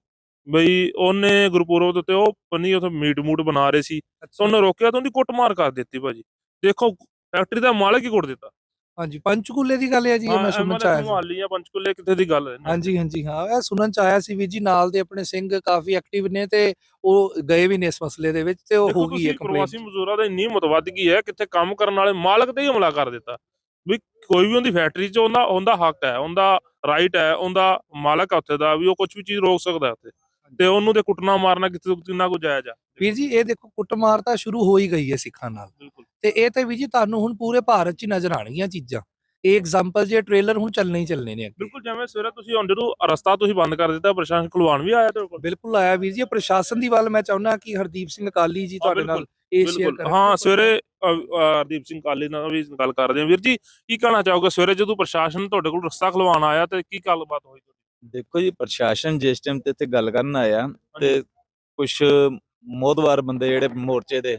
ਬਈ ਉਹਨੇ ਗੁਰਪੁਰਬ ਦੇ ਉੱਤੇ ਉਹ ਪੰਨੀ ਉਥੇ ਮੀਟ ਮੂਟ ਬਣਾ ਰਹੇ ਸੀ। ਤਾਂ ਉਹਨੇ ਰੋਕਿਆ ਤਾਂ ਉਹਦੀ ਕੁੱਟਮਾਰ ਕਰ ਦਿੱਤੀ ਭਾਜੀ। ਦੇਖੋ ਫੈਕਟਰੀ ਦਾ ਮਾਲਕ ਹੀ ਕੁੱਟ ਦਿੱਤਾ। ਹਾਂਜੀ ਪੰਚਕੂਲੇ ਦੀ ਗੱਲ ਹੈ ਜੀ ਇਹ ਮੈਂ ਸੁਣਨ ਚ ਆਇਆ ਸੀ। ਮੋਹਾਲੀ ਜਾਂ ਪੰਚਕੂਲੇ ਕਿਤੇ ਦੀ ਗੱਲ ਹੈ ਹਾਂਜੀ ਹਾਂਜੀ ਹਾਂ ਇਹ ਸੁਣਨ ਚ ਆਇਆ ਸੀ ਵੀ ਜੀ ਨਾਲ ਦੇ ਆਪਣੇ ਸਿੰਘ ਕਾਫੀ ਐਕਟਿਵ ਨੇ ਤੇ ਉਹ ਗਏ ਵੀ ਨੇ ਇਸ ਮਸਲੇ ਦੇ ਵਿੱਚ ਤੇ ਉਹ ਦੇਖੋ ਹੋ ਗਈ ਹੈ ਤੁਸੀਂ ਪ੍ਰਵਾਸੀ ਕੰਪਲੇਂਟ ਮਜ਼ਦੂਰਾਂ ਦਾ ਇੰਨੀ ਮਤ ਵੱਧ ਗਈ ਹੈ ਕਿੱਥੇ ਕੰਮ ਕਰਨ ਵਾਲੇ ਮਾਲਕ ਤੇ ਹੀ ਹਮਲਾ ਕਰ ਦਿੱਤਾ। ਵੀ ਕੋਈ ਵੀ ਉਹਦੀ ਫੈਕਟਰੀ 'ਚ ਉਹਦਾ ਉਹਦਾ ਹੱਕ ਹੈ ਉਹਦਾ ਰਾਈਟ ਹੈ ਉਹਦਾ ਮਾਲਕ ਹੈ ਉੱਥੇ ਦਾ ਵੀ ਉਹ ਕੁਝ ਵੀ ਚੀਜ਼ ਰੋਕ ਸਕਦਾ ਉੱਥੇ। ਤੇ ਉਹਨੂੰ ਤੇ ਕੁੱਟਣਾ ਮਾਰਨਾ ਕਿਤੇ ਕਿੰਨਾ ਕੁ ਜਾਇਜ਼ ਆ? ਵੀਰ ਜੀ ਇਹ ਦੇਖੋ ਕੁੱਟਮਾਰ ਤਾਂ ਸ਼ੁਰੂ ਹੋ ਹੀ ਗਈ ਹੈ ਸਿੱਖਾਂ ਨਾਲ। ਤੇ ਇਹ ਤੇ ਵੀ ਜੀ ਤੁਹਾਨੂੰ ਹੁਣ ਪੂਰੇ ਭਾਰਤ 'ਚ ਨਜ਼ਰ ਆਣਗੀਆਂ ਚੀਜ਼ਾਂ। ਇਹ ਐਗਜ਼ਾਮਪਲ ਜੇ ਟ੍ਰੇਲਰ ਹੁਣ ਚੱਲਣੇ ਹੀ ਚੱਲਣੇ ਨੇ ਬਿਲਕੁਲ ਜਿਵੇਂ ਸਵੇਰੇ ਤੁਸੀਂ ਹੁਣ ਜਦੋਂ ਰਸਤਾ ਤੁਸੀਂ ਬੰਦ ਕਰ ਦਿੱਤਾ ਪ੍ਰਸ਼ਾਸਨ ਖੁਲਵਾਨ ਵੀ ਆਇਆ ਤੇ ਬਿਲਕੁਲ ਆਇਆ ਵੀਰ ਜੀ ਪ੍ਰਸ਼ਾਸਨ ਦੀ ਵੱਲ ਮੈਂ ਚਾਹੁੰਦਾ ਕਿ ਹਰਦੀਪ ਸਿੰਘ ਅਕਾਲੀ ਜੀ ਤੁਹਾਡੇ ਨਾਲ ਇਹ ਸ਼ੇਅਰ ਹਾਂ ਸਵੇਰੇ ਹਰਦੀਪ ਸਿੰਘ ਕਾਲੀ ਨਾਲ ਵੀ ਗੱਲ ਕਰਦੇ ਹਾਂ। ਵੀਰ ਜੀ ਕੀ ਕਹਿਣਾ ਚਾਹੋਗੇ? ਸਵੇਰੇ ਜਦੋਂ ਪ੍ਰਸ਼ਾਸਨ ਤੁਹਾਡੇ ਕੋਲ ਰਸਤਾ ਖੁਲਵਾਨ ਆਇਆ ਤੇ ਕੀ ਗੱਲਬਾਤ ਹੋਈ ਤੁਹਾਡੀ? ਦੇਖੋ ਜੀ ਪ੍ਰਸ਼ਾਸਨ ਜਿਸ ਟਾਈਮ ਤੇ ਇੱਥੇ ਗੱਲ ਕਰਨ ਆਇਆ ਤੇ ਕੁਝ ਮੋਦਵਾਰ ਬੰਦੇ ਜਿਹੜੇ ਮੋਰਚੇ ਦੇ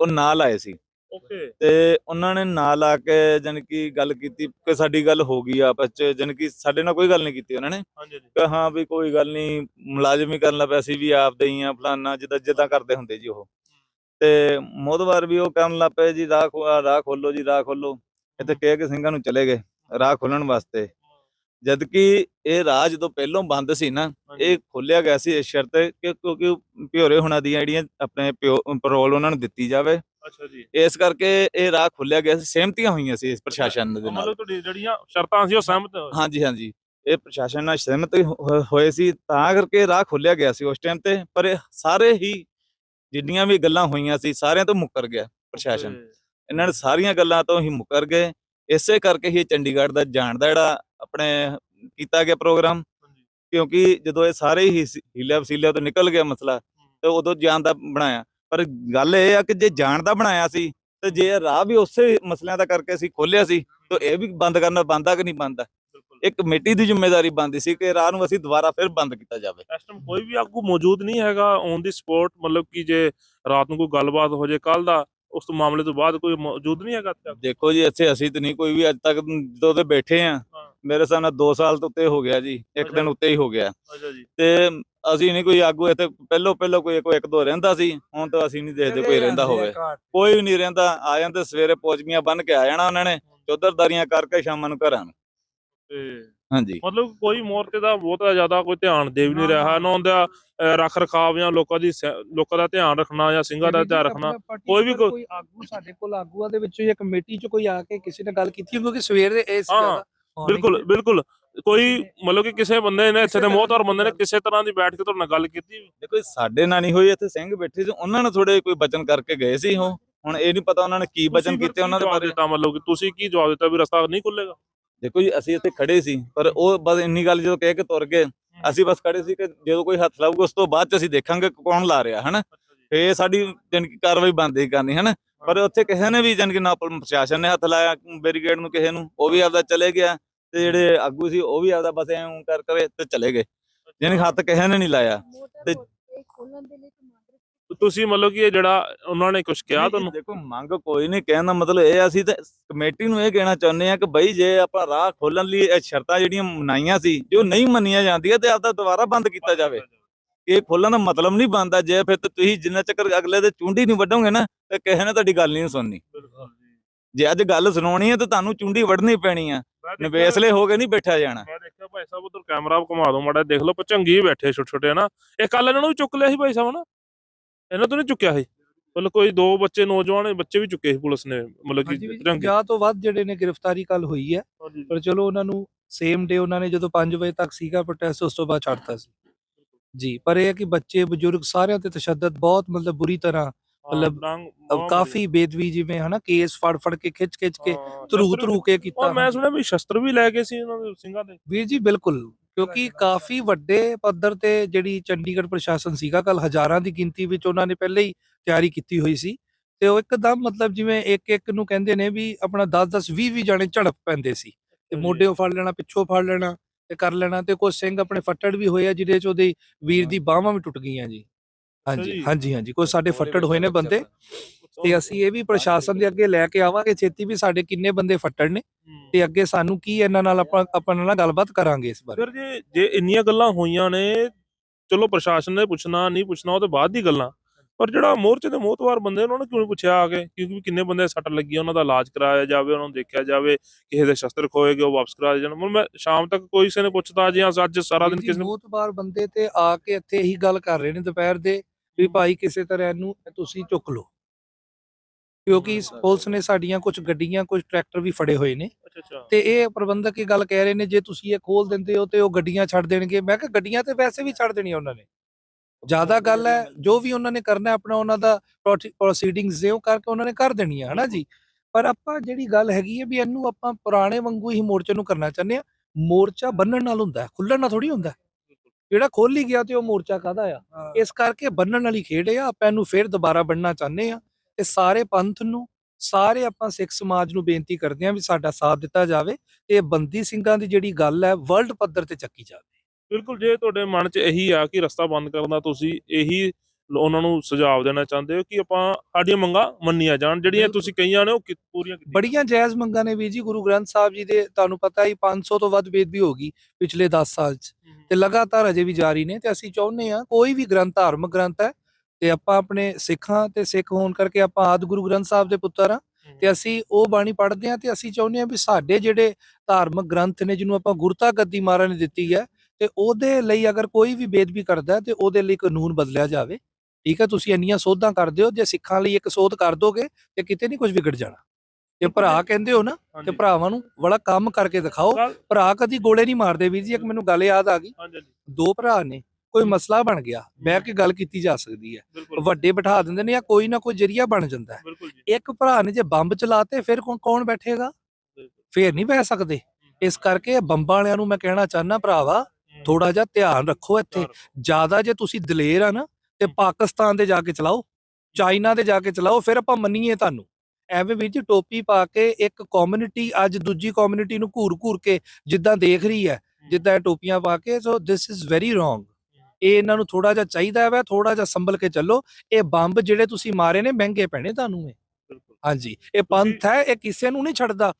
ਉਹ ਨਾਲ ਆਏ ਸੀ। ਓਕੇ। ਤੇ ਉਹਨਾਂ ਨੇ ਨਾਲ ਆ ਕੇ ਜਾਣੀ ਕਿ ਗੱਲ ਕੀਤੀ ਕਿ ਸਾਡੀ ਗੱਲ ਹੋ ਗਈ ਆਪਸ ਚ ਜਾਣੀ ਕਿ ਸਾਡੇ ਨਾਲ ਕੋਈ ਗੱਲ ਨਹੀਂ ਕੀਤੀ ਉਹਨਾਂ ਨੇ। ਕਿ ਹਾਂ ਵੀ ਕੋਈ ਗੱਲ ਨਹੀਂ ਮੁਲਾਜ਼ਮ ਹੀ ਕਰਨ ਲੱਗ ਪਿਆ ਸੀ ਵੀ ਆਪਦੇ ਹੀ ਆ ਫਲਾਨਾ ਜਿੱਦਾਂ ਜਿੱਦਾਂ ਕਰਦੇ ਹੁੰਦੇ ਜੀ ਉਹ। ਤੇ ਮੋਦਵਾਰ ਵੀ ਉਹ ਕਰਨ ਲੱਗ ਪਏ ਜੀ ਰਾਹ ਖੋ- ਰਾਹ ਖੋਲੋ ਜੀ ਰਾਹ ਖੋਲੋ ਇੱਥੇ ਕਹਿ ਕੇ ਸਿੰਘਾਂ ਨੂੰ ਚਲੇ ਗਏ ਰਾਹ ਖੋਲਣ ਵਾਸਤੇ। ਜਦ ਕਿ ਇਹ ਰਾਹ ਜਦੋਂ ਪਹਿਲੋਂ ਬੰਦ ਸੀ ਨਾ ਇਹ ਖੋਲਿਆ ਗਿਆ ਸੀ ਇਸ ਸ਼ਰਤ ਕਿ ਕਿਉਂਕਿ ਪਿਓਰੇ ਹੁਣਾਂ ਦੀਆਂ ਜਿਹੜੀਆਂ ਆਪਣੇ ਪੈਰੋਲ ਉਹਨਾਂ ਨੂੰ ਦਿੱਤੀ ਜਾਵੇ। ਅੱਛਾ ਜੀ। ਇਸ ਕਰਕੇ ਇਹ ਰਾਹ ਖੋਲਿਆ ਗਿਆ ਸੀ ਸਹਿਮਤੀਆਂ ਹੋਈਆਂ ਸੀ ਇਸ ਪ੍ਰਸ਼ਾਸਨ ਦੇ ਨਾਲ। ਮਤਲਬ ਤੁਹਾਡੀ ਜਿਹੜੀਆਂ ਸ਼ਰਤਾਂ ਸੀ ਉਹ ਸਹਿਮਤ। ਹਾਂਜੀ ਹਾਂਜੀ। ਇਹ ਪ੍ਰਸ਼ਾਸਨ ਨਾਲ ਸਹਿਮਤ ਹੋ- ਹੋਏ ਸੀ ਤਾਂ ਕਰਕੇ ਰਾਹ ਖੋਲਿਆ ਗਿਆ ਸੀ ਉਸ ਟਾਈਮ ਤੇ ਪਰ ਇਹ ਸਾਰੇ ਹੀ ਜਿੰਨੀਆਂ ਵੀ ਗੱਲਾਂ ਹੋਈਆਂ ਸੀ ਸਾਰਿਆਂ ਤੋਂ ਮੁੱਕਰ ਗਿਆ ਪ੍ਰਸ਼ਾਸਨ। ਇਹਨਾਂ ਨੇ ਸਾਰੀਆਂ ਗੱਲਾਂ ਤੋਂ ਹੀ ਮੁੱਕਰ ਗਏ। ਇਸੇ ਕਰਕੇ ਹੀ ਚੰਡੀਗੜ੍ਹ ਦਾ ਜਾਣ ਦਾ ਜਿਹੜਾ ਆਪਣੇ ਕੀਤਾ ਗਿਆ ਪ੍ਰੋਗਰਾਮ। ਕਿਉਂਕਿ ਜਦੋਂ ਇਹ ਸਾਰੇ ਹੀ ਹੀਲਿਆ ਵਸੀਲਿਆਂ ਤੋਂ ਨਿਕਲ ਗਿਆ ਮਸਲਾ ਤੇ ਉਦੋਂ ਜਾਣ ਦਾ ਬਣਾਇਆ। ਪਰ ਗੱਲ ਇਹ ਆ ਕਿ ਜੇ ਜਾਣ ਦਾ ਬਣਾਇਆ ਸੀ ਤੇ ਜੇ ਰਾਹ ਵੀ ਉਸੇ ਮਸਲਿਆਂ ਦਾ ਕਰਕੇ ਅਸੀਂ ਖੋਲਿਆ ਸੀ ਤਾਂ ਇਹ ਵੀ ਬੰਦ ਕਰਨਾ ਬੰਦਾ ਕਿ ਨਹੀਂ ਬੰਦਾ ਇਹ ਕਮੇਟੀ ਦੀ ਜ਼ਿੰਮੇਵਾਰੀ ਬਣਦੀ ਸੀ ਕਿ ਰਾਹ ਨੂੰ ਅਸੀਂ ਦੁਬਾਰਾ ਫਿਰ ਬੰਦ ਕੀਤਾ ਜਾਵੇ। ਇਸ ਟਾਈਮ ਕੋਈ ਵੀ ਆਗੂ ਮੌਜੂਦ ਨਹੀਂ ਹੈਗਾ ਔਨ ਦੀ ਸਪੋਰਟ ਮਤਲਬ ਕਿ ਜੇ ਰਾਤ ਨੂੰ ਕੋਈ ਗੱਲਬਾਤ ਹੋ ਜੇ ਕੱਲ ਦਾ ਉਸ ਤੋਂ ਮਾਮਲੇ ਤੋਂ ਬਾਅਦ ਕੋਈ ਮੌਜੂਦ ਨਹੀਂ ਹੈਗਾ ਇੱਥੇ? ਦੇਖੋ ਜੀ ਇੱਥੇ ਅਸੀਂ ਤਾਂ ਨਹੀਂ ਕੋਈ ਵੀ ਅੱਜ ਤੱਕ ਜਦੋਂ ਦੇ ਬੈਠੇ ਆ। ਮੇਰੇ ਹਿਸਾਬ ਨਾਲ 2 ਸਾਲ ਤੋਂ ਉੱਤੇ ਹੋ ਗਿਆ ਜੀ ਇੱਕ। ਦਿਨ ਉੱਤੇ ਹੀ ਹੋ ਗਿਆ। ਅੱਛਾ ਜੀ। ਤੇ ਅਸੀਂ ਨਹੀਂ ਕੋਈ ਆਗੂ ਇੱਥੇ ਪਹਿਲੋਂ ਪਹਿਲੋਂ ਕੋਈ ਕੋਈ ਇੱਕ ਦੋ ਰਹਿੰਦਾ ਸੀ ਹੁਣ ਤਾਂ ਅਸੀਂ ਨਹੀਂ ਦੇਖਦੇ ਕੋਈ ਰਹਿੰਦਾ ਹੋਵੇ। ਕੋਈ ਵੀ ਨਹੀਂ ਰਹਿੰਦਾ ਆ ਜਾਂਦੇ ਸਵੇਰੇ ਪੌਚਮੀਆਂ ਬੰਨ ਕੇ ਆ ਜਾਣਾ ਉਹਨਾਂ ਨੇ ਚੌਧਰਦਾਰੀਆਂ ਕਰਕੇ ਸ਼ਾਮਾਂ ਨੂੰ ਘਰਾਂ ਨੂੰ। ਤੇ ਹਾਂਜੀ। ਮਤਲਬ ਕੋਈ ਮੋਰਚੇ ਦਾ ਬਹੁਤਾ ਜ਼ਿਆਦਾ ਕੋਈ ਧਿਆਨ ਦੇ ਵੀ ਨਹੀਂ ਰਿਹਾ ਨਾ। ਉਹਦਾ ਰੱਖ ਰਖਾਵ ਜਾਂ ਲੋਕਾਂ ਦੀ ਸੈ- ਲੋਕਾਂ ਦਾ ਧਿਆਨ ਰੱਖਣਾ ਜਾਂ ਸਿੰਘਾਂ ਦਾ ਧਿਆਨ ਰੱਖਣਾ ਕੋਈ ਵੀ ਕੋਈ- ਕੋਈ ਆਗੂ ਸਾਡੇ ਕੋਲ ਆਗੂਆਂ ਦੇ ਵਿੱਚੋਂ ਜਾਂ ਕਮੇਟੀ 'ਚ ਕੋਈ ਆ ਕੇ ਕਿਸੇ ਨੇ ਗੱਲ ਕੀਤੀ ਕਿਉਂਕਿ ਸਵੇਰੇ ਇਸ ਹਾਂ, ਬਿਲਕੁਲ ਬਿਲਕੁਲ। ਕੋਈ ਮਤਲਬ ਕਿ ਕਿਸੇ ਬੰਦੇ ਨੇ ਇੱਥੇ ਦੇ ਮੋਹਤਰ ਬੰਦੇ ਨੇ ਕਿਸੇ ਤਰ੍ਹਾਂ ਦੀ ਬੈਠ ਕੇ ਤੁਹਾਡੇ ਨਾਲ ਗੱਲ ਕੀਤੀ? ਦੇਖੋ ਸਾਡੇ ਨਾਲ ਨਹੀਂ ਹੋਈ ਇੱਥੇ ਸਿੰਘ ਬੈਠੇ ਸੀ ਉਹਨਾਂ ਨੇ ਥੋੜੇ ਕੋਈ ਬਚਨ ਕਰਕੇ ਗਏ ਸੀ ਉਹ। ਹੁਣ ਇਹ ਨਹੀਂ ਪਤਾ ਉਹਨਾਂ ਨੇ ਕੀ ਬਚਨ ਕੀਤੇ ਉਹਨਾਂ ਦੇ ਬਾਰੇ ਦਿੱਤਾ ਮਤਲਬ ਕਿ ਤੁਸੀਂ ਕੀ ਜਵਾਬ ਦਿੱਤਾ ਵੀ ਰਸਤਾ ਨਹੀਂ ਖੁੱਲੇਗਾ? ਦੇਖੋ ਜੀ, ਅਸੀਂ ਇੱਥੇ ਖੜੇ ਸੀ, ਪਰ ਉਹ ਬਸ ਇੰਨੀ ਗੱਲ ਜਦੋਂ ਕਹਿ ਕੇ ਤੁਰ ਗਏ, ਅਸੀਂ ਬਸ ਖੜੇ ਸੀ ਕਿ ਜਦੋਂ ਕੋਈ ਹੱਥ ਲਾਊਗਾ, ਉਸ ਤੋਂ ਬਾਅਦ ਚ ਅਸੀਂ ਦੇਖਾਂਗੇ ਕੌਣ ਲਾ ਰਿਹਾ, ਹਨਾ? ਫੇ ਸਾਡੀ ਜਾਣੀ ਕਿ ਕਾਰਵਾਈ ਬੰਦ ਹੀ ਕਰਨੀ, ਹਨਾ? ਪਰ ਉੱਥੇ ਕਿਸੇ ਨੇ ਵੀ ਜਾਣੀ ਕਿ ਨਾ ਪ- ਪ੍ਰਸ਼ਾਸਨ ਨੇ ਹੱਥ ਲਾਇਆ, ਬੈਰੀਕੇਡ ਨੂੰ ਕਿਸੇ ਨੂੰ, ਉਹ ਵੀ ਆਪਦਾ ਚਲੇ ਗਿਆ, ਤੇ ਜਿਹੜੇ ਆਗੂ ਸੀ, ਉਹ ਵੀ ਆਪਦਾ ਬਸ ਐਂ ਕਰ ਕਰੇ ਤੇ ਚਲੇ ਗਏ। ਜਾਣੀ ਹੱਥ ਕਿਸੇ ਨੇ ਨਹੀਂ ਲਾਇਆ। ਤੇ- ਖੋਲਣ ਦੇ ਲਈ ਤੁਸੀਂ ਮਤਲਬ ਕਿ ਇਹ ਜਿਹੜਾ ਉਹਨਾਂ ਨੇ ਕੁਝ ਕਿਹਾ ਤੁਹਾਨੂੰ? ਦੇਖੋ ਮੰਗ ਕੋਈ ਨਹੀਂ ਕਹਿਣ ਦਾ ਮਤਲਬ ਇਹ ਆ, ਅਸੀਂ ਤਾਂ ਕਮੇਟੀ ਨੂੰ ਇਹ ਕਹਿਣਾ ਚਾਹੁੰਦੇ ਆ ਕਿ ਬਈ ਜੇ ਆਪਾਂ ਰਾਹ ਖੋਲਣ ਲਈ ਇਹ ਸ਼ਰਤਾਂ ਜਿਹੜੀਆਂ ਮਨਾਈਆਂ ਸੀ ਜੋ ਨਹੀਂ ਮੰਨੀਆਂ ਜਾਂਦੀਆਂ ਤੇ ਆਪਦਾ ਦੁਬਾਰਾ ਬੰਦ ਕੀਤਾ ਜਾਵੇ। ਇਹ ਖੋਲਣ ਦਾ ਮਤਲਬ ਨਹੀਂ ਬਣਦਾ ਜੇ ਫਿਰ ਤੇ ਤੁਸੀਂ ਜਿੰਨਾ ਚੱਕਰ ਅਗਲੇ ਦੇ ਚੁੰਡੀ ਨਹੀਂ ਵੱਢੋਗੇ ਨਾ ਤੇ ਕਿਸੇ ਨੇ ਤੁਹਾਡੀ ਗੱਲ ਨਹੀਂ ਸੁਣਨੀ। ਜੇ। ਅੱਜ ਗੱਲ ਸੁਣਾਉਣੀ ਹੈ ਤਾਂ ਤੁਹਾਨੂੰ ਚੁੰਡੀ ਵੱਢਣੀ ਪੈਣੀ ਆ। ਨਵੇਸਲੇ ਹੋ ਕੇ ਨਹੀਂ ਬੈਠਾ ਜਾਣਾ। ਮੈਂ ਦੇਖਿਆ ਭਾਈ ਸਾਹਿਬ ਉਧਰ ਕੈਮਰਾ ਘੁਮਾ ਦੋ ਮਾੜਾ ਦੇਖ ਲਓ ਪਚੰਗੀ ਬੈਠੇ ਛੋਟੇ ਛੋਟੇ ਨਾ? ਇਹ ਕੱਲ ਇਹਨਾਂ ਨੂੰ ਵੀ ਚੁੱਕ ਲਿਆ ਸੀ ਭਾਈ ਸਾਹਿਬ ਨਾ? ਇਹਨਾਂ ਤੋਂ ਨਹੀਂ ਚੁੱਕਿਆ ਸੀ ਮਤਲਬ ਕੋਈ ਦੋ ਬੱਚੇ ਨੌਜਵਾਨ ਬੱਚੇ ਵੀ ਚੁੱਕੇ ਸੀ ਪੁਲਿਸ ਨੇ ਮਤਲਬ ਕਿ ਪਚੰਗੀ 50 ਤੋਂ ਵੱਧ ਜਿਹੜੇ ਨੇ ਗ੍ਰਿਫਤਾਰੀ ਕੱਲ ਹੋਈ ਹੈ। ਪਰ ਚਲੋ ਉਹਨਾਂ ਨੂੰ ਸੇਮ ਡੇ ਉਹਨਾਂ ਨੇ ਜਦੋਂ 5 ਵਜੇ ਤੱਕ ਸੀਗਾ ਪ੍ਰੋਟੈਸਟ ਉਸ ਤੋਂ ਬਾਅਦ ਛੱਡਤਾ ਸੀ। ਜੀ ਪਰ ਇਹ ਹੈ ਕਿ ਬੱਚੇ ਬਜ਼ੁਰਗ ਸਾਰਿਆਂ ਤੇ ਤਸ਼ੱਦਦ ਬਹੁਤ ਮਤਲਬ ਬੁਰੀ ਤਰ੍ਹਾਂ ਮਤਲਬ ਅਹ ਕਾਫੀ ਬੇਦਵੀ ਜਿਵੇਂ ਹਨਾ ਕੇਸ ਫੜ ਫੜ ਕੇ ਖਿੱਚ ਖਿੱਚ ਕੇ ਧਰੂ ਧਰੂ ਕੇ ਕੀਤਾ ਮੈਂ ਸੁਣਿਆ ਵੀ ਸ਼ਸਤਰ ਵੀ ਲੈ ਕੇ ਸੀ ਉਹਨਾਂ ਦੇ ਸਿੰਘਾਂ ਦੇ। ਵੀਰ ਜੀ ਬਿਲਕੁਲ। ਕਿਉਂਕਿ ਕਾਫੀ ਵੱਡੇ ਪੱਧਰ ਤੇ ਜਿਹੜੀ ਚੰਡੀਗੜ੍ਹ ਪ੍ਰਸ਼ਾਸਨ ਸੀਗਾ ਕੱਲ ਹਜ਼ਾਰਾਂ ਦੀ ਗਿਣਤੀ ਵਿੱਚ ਉਹਨਾਂ ਨੇ ਪਹਿਲੇ ਹੀ ਤਿਆਰੀ ਕੀਤੀ ਹੋਈ ਸੀ। ਤੇ ਉਹ ਇੱਕਦਮ ਮਤਲਬ ਜਿਵੇਂ ਇੱਕ ਇੱਕ ਨੂੰ ਕਹਿੰਦੇ ਨੇ ਵੀ ਆਪਣਾ 10 10 20 20 ਜਾਣੇ ਝੜਪ ਪੈਂਦੇ ਸੀ। ਤੇ ਮੋਢਿਓਂ ਫੜ ਲੈਣਾ ਪਿੱਛੋਂ ਫੜ ਲੈਣਾ ਤੇ ਕਰ ਲੈਣਾ ਤੇ ਕੁਝ ਸਿੰਘ ਆਪਣੇ ਫੱਟੜ ਵੀ ਹੋਏ ਆ ਜਿਹਦੇ ਚ ਉਹਦੇ ਵੀਰ ਦੀ ਬਾਹਾਂ ਵੀ ਟੁੱਟ ਗਈਆਂ ਜੀ। ਹਾਂਜੀ। ਹਾਂਜੀ ਹਾਂਜੀ। ਕੋਈ ਸਾਡੇ ਫੱਟੜ ਹੋਏ ਨੇ ਬੰਦੇ। ਤੇ ਅਸੀਂ ਇਹ ਵੀ ਪ੍ਰਸ਼ਾਸਨ ਦੇ ਅੱਗੇ ਲੈ ਕੇ ਆਵਾਂਗੇ ਛੇਤੀ ਵੀ ਸਾਡੇ ਕਿੰਨੇ ਬੰਦੇ ਫੱਟੜ ਨੇ। ਤੇ ਅੱਗੇ ਸਾਨੂੰ ਕੀ ਇਹਨਾਂ ਨਾਲ ਆਪਾਂ ਆਪਾਂ ਨਾਲ ਗੱਲਬਾਤ ਕਰਾਂਗੇ ਇਸ ਬਾਰੇ। ਫਿਰ ਜੇ ਜੇ ਇੰਨੀਆਂ ਗੱਲਾਂ ਹੋਈਆਂ ਨੇ ਚਲੋ ਪ੍ਰਸ਼ਾਸਨ ਨੇ ਪੁੱਛਣਾ ਨਹੀਂ ਪੁੱਛਣਾ ਉਹ ਤੇ ਬਾਅਦ ਦੀ ਗੱਲਾਂ। ਪਰ ਜਿਹੜਾ ਮੋਰਚੇ ਦੇ ਮੋਹਤਵਾਰ ਬੰਦੇ ਉਹਨਾਂ ਨੇ ਕਿਉਂ ਨਹੀਂ ਪੁੱਛਿਆ ਆ ਕੇ ਕਿਉਂਕਿ ਕਿੰਨੇ ਬੰਦੇ ਸੱਟ ਲੱਗੀ ਉਹਨਾਂ ਦਾ ਇਲਾਜ ਕਰਾਇਆ ਜਾਵੇ ਉਹਨਾਂ ਨੂੰ ਦੇਖਿਆ ਜਾਵੇ ਕਿਸੇ ਦੇ ਸ਼ਸਤਰ ਖੋਏ ਗਏ ਉਹ ਵਾਪਸ ਕਰਾਏ ਜਾਣ। ਮੈਂ ਸ਼ਾਮ ਤੱਕ ਕੋਈ ਕਿਸੇ ਨੇ ਪੁੱਛਤਾ ਜੀ ਅੱਜ ਸਾਰਾ ਦਿਨ ਕਿਸੇ ਨੇ ਬਹੁਤ ਵਾਰ ਬੰਦੇ ਤੇ ਆ ਕੇ ਇੱਥੇ ਇਹੀ ਗੱਲ ਕਰ ਰਹੇ ਨੇ ਦੁਪਹਿਰ ਦੇ ਵੀ ਭਾਈ ਕਿਸੇ ਤਰ੍ਹਾਂ ਇਹਨੂੰ ਤੁਸੀਂ ਚੁੱਕ ਲਓ। ਕਿਉਂਕਿ ਪੁਲਿਸ ਨੇ ਸਾਡੀਆਂ ਕੁਝ ਗੱਡੀਆਂ ਕੁਝ ਟਰੈਕਟਰ ਵੀ ਫੜੇ ਹੋਏ ਨੇ। ਤੇ ਇਹ ਪ੍ਰਬੰਧਕ ਇਹ ਗੱਲ ਕਹਿ ਰਹੇ ਨੇ ਜੇ ਤੁਸੀਂ ਇਹ ਖੋਲ ਦਿੰਦੇ ਹੋ ਤੇ ਉਹ ਗੱਡੀਆਂ ਛੱਡ ਦੇਣਗੇ। ਮੈਂ ਕਿਹਾ ਗੱਡੀਆਂ ਤੇ ਵੈਸੇ ਵੀ ਛੱਡ ਦੇਣੀਆਂ ਉਹਨਾਂ ਨੇ। ਜ਼ਿਆਦਾ ਗੱਲ ਹੈ ਜੋ ਵੀ ਉਹਨਾਂ ਨੇ ਕਰਨਾ ਹੈ ਆਪਣਾ ਉਹਨਾਂ ਦਾ ਪ੍ਰੋਸੀਡਿੰਗਸ ਦੇ ਉਹ ਕਰਕੇ ਉਹਨਾਂ ਨੇ ਕਰ ਦੇਣੀਆਂ ਹਨਾ ਜੀ? ਪਰ ਆਪਾਂ ਜਿਹੜੀ ਗੱਲ ਹੈਗੀ ਹੈ ਵੀ ਇਹਨੂੰ ਆਪਾਂ ਪੁਰਾਣੇ ਵਾਂਗੂ ਹੀ ਮੋਰਚੇ ਨੂੰ ਕਰਨਾ ਚਾਹੁੰਦੇ ਆ ਮੋਰਚਾ ਬੰਨਣ ਨਾਲ ਹੁੰਦਾ ਹੈ ਖੁੱਲਣ ਨਾਲ ਥੋੜੀ ਹੁੰਦਾ ਹੈ। ਜਿਹੜਾ ਖੋਲ ਹੀ ਗਿਆ ਤੇ ਉਹ ਮੋਰਚਾ ਕਾਹਦਾ ਆ? ਇਸ ਕਰਕੇ ਬੰਨਣ ਵਾਲੀ ਖੇਡ ਆ ਆਪਾਂ ਇਹਨੂੰ ਫੇਰ ਦੁਬਾਰਾ ਬੰਨਣਾ ਚਾਹੁੰਦੇ ਆ ਤੇ ਸਾਰੇ ਪੰਥ ਨੂੰ ਸਾਰੇ ਆਪਾਂ ਸਿੱਖ ਸਮਾਜ ਨੂੰ ਬੇਨਤੀ ਕਰਦੇ ਆ ਵੀ ਸਾਡਾ ਸਾਥ ਦਿੱਤਾ ਜਾਵੇ ਤੇ ਇਹ ਬੰਦੀ ਸਿੰਘਾਂ ਦੀ ਜਿਹੜੀ ਗੱਲ ਹੈ ਵਰਲਡ ਪੱਧਰ ਤੇ ਚੱਕੀ ਜਾਵੇ ਬਿਲਕੁਲ ਜੇ ਤੁਹਾਡੇ ਮਨ 'ਚ ਇਹੀ ਆ ਕਿ ਰਸਤਾ ਬੰਦ ਕਰਨ ਦਾ ਤੁਸੀਂ ਇਹੀ ਉਹਨਾਂ ਨੂੰ ਸੁਝਾਅ ਦੇਣਾ ਚਾਹੁੰਦੇ ਹੋ ਕਿ ਆਪਾਂ ਸਾਡੀਆਂ ਮੰਗਾਂ ਮੰਨੀਆਂ ਜਾਣ ਜਿਹੜੀਆਂ। ਤੁਸੀਂ ਕਹੀਆਂ ਨੇ ਉਹ ਪੂਰੀਆਂ ਕੀਤੀਆਂ ਬੜੀਆਂ ਜਾਇਜ਼ ਮੰਗਾਂ ਨੇ ਵੀ ਜੀ ਗੁਰੂ ਗ੍ਰੰਥ ਸਾਹਿਬ ਜੀ ਦੇ ਤੁਹਾਨੂੰ ਪਤਾ ਹੀ 500 ਤੋਂ ਵੱਧ ਬੇਦਬੀ ਹੋ ਗਈ ਪਿਛਲੇ 10 ਸਾਲ 'ਚ ਹੂੰ। ਤੇ ਲਗਾਤਾਰ ਅਜੇ ਵੀ ਜਾਰੀ ਨੇ ਤੇ ਅਸੀਂ ਚਾਹੁੰਦੇ ਆ ਕੋਈ ਵੀ ਗ੍ਰੰਥ ਧਾਰਮਿਕ ਗ੍ਰੰਥ ਹੈ ਤੇ ਆਪਾਂ ਆਪਣੇ ਸਿੱਖਾਂ ਤੇ ਸਿੱਖ ਹੋਣ ਕਰਕੇ ਆਪਾਂ ਆਦ ਗੁਰੂ ਗ੍ਰੰਥ ਸਾਹਿਬ ਦੇ ਪੁੱਤਰ ਆ ਤੇ ਅਸੀਂ ਉਹ ਬਾਣੀ ਪੜ੍ਹਦੇ ਆ ਤੇ ਅਸੀਂ ਚਾਹੁੰਦੇ ਆ ਵੀ ਸਾਡੇ ਜਿਹੜੇ ਧਾਰਮਿਕ ਗ੍ਰੰਥ ਨੇ ਜਿਹਨੂੰ ਆਪਾਂ ਗੁਰਤਾ ਗੱਦੀ ਮਹਾਰਾਜ ਨੇ ਦਿੱਤੀ ਹੈ ਤੇ ਉਹਦੇ ਲਈ ਅਗਰ ਕੋਈ ਵੀ ਬੇਦਬੀ ਕਰਦਾ ਤੇ ਉਹਦੇ ਲਈ ਕਾਨੂੰਨ ਬਦਲਿਆ ਜਾਵੇ। ਠੀਕ ਹੈ ਤੁਸੀਂ ਇੰਨੀਆਂ ਸੋਧਾਂ ਕਰਦੇ ਹੋ ਜੇ ਸਿੱਖਾਂ ਲਈ ਇੱਕ ਸੋਧ ਕਰ ਦੋਗੇ ਤੇ ਕਿਤੇ ਨਹੀਂ ਕੁਝ ਵਿਗੜ ਜਾਣਾ। ਜੇ ਭਰਾ ਕਹਿੰਦੇ ਹੋ ਨਾ ਤੇ। ਭਰਾਵਾਂ ਨੂੰ ਬੜਾ ਕੰਮ ਕਰਕੇ ਦਿਖਾਓ। ਭਰਾ ਕਦੀ ਗੋਲੇ ਨਹੀਂ ਮਾਰਦੇ ਵੀਰ ਜੀ ਇੱਕ ਮੈਨੂੰ ਗੱਲ ਯਾਦ ਆ ਗਈ। ਦੋ ਭਰਾ ਨੇ। ਕੋਈ ਮਸਲਾ ਬਣ ਗਿਆ ਬਹਿ ਕੇ ਗੱਲ ਕੀਤੀ ਜਾ ਸਕਦੀ ਹੈ। ਵੱਡੇ ਬਿਠਾ ਦਿੰਦੇ ਨੇ ਜਾਂ ਕੋਈ ਨਾ ਕੋਈ ਜਰੀਆ ਬਣ ਜਾਂਦਾ ਹੈ। ਇੱਕ ਭਰਾ ਨੇ ਜੇ ਬੰਬ ਚਲਾਤੇ ਫਿਰ ਕੌਣ- ਬੈਠੇਗਾ। ਫੇਰ ਨਹੀਂ ਬਹਿ ਸਕਦੇ। ਇਸ ਕਰਕੇ ਬੰਬਾਂ ਵਾਲਿਆਂ ਨੂੰ ਮੈਂ ਕਹਿਣਾ ਚਾਹਨਾ ਭਰਾਵਾ। ਥੋੜਾ ਜਿਹਾ ਧਿਆਨ ਰੱਖੋ ਇੱਥੇ। ਜ਼ਿਆਦਾ ਜੇ ਤੁਸੀਂ ਦਲੇਰ ਆ ਨਾ ਤੇ ਪਾਕਿਸਤਾਨ ਦੇ ਜਾ ਕੇ ਚਲਾਓ ਚਾਈਨਾ ਦੇ ਜਾ ਕੇ ਚਲਾਓ ਫਿਰ ਆਪਾਂ ਮੰਨੀਏ ਤੁਹਾਨੂੰ। ਐਵੇਂ ਵੀਰ ਜੀ ਟੋਪੀ ਪਾ ਕੇ ਇੱਕ ਕਮਿਊਨਿਟੀ ਅੱਜ ਦੂਜੀ ਕਮਿਊਨਿਟੀ ਨੂੰ ਘੂਰ-ਘੂਰ ਕੇ ਜਿੱਦਾਂ ਦੇਖ ਰਹੀ ਹੈ ਜਿੱਦਾਂ ਇਹ ਟੋਪੀਆਂ ਪਾ ਕੇ so this is very wrong ਇਹ ਇਹਨਾਂ ਨੂੰ ਥੋੜਾ ਜਿਹਾ ਚਾਹੀਦਾ ਹੈ ਥੋੜਾ ਜਿਹਾ ਸੰਭਲ ਕੇ ਚੱਲੋ। ਇਹ ਬੰਬ ਜਿਹੜੇ ਤੁਸੀਂ ਮਾਰੇ ਨੇ ਮਹਿੰਗੇ ਪੈਣੇ ਤੁਹਾਨੂੰ ਇਹ। ਹਾਂਜੀ ਇਹ ਪੰਥ ਹੈ ਇਹ ਕਿਸੇ ਨੂੰ ਨਹੀਂ ਛੱਡਦਾ।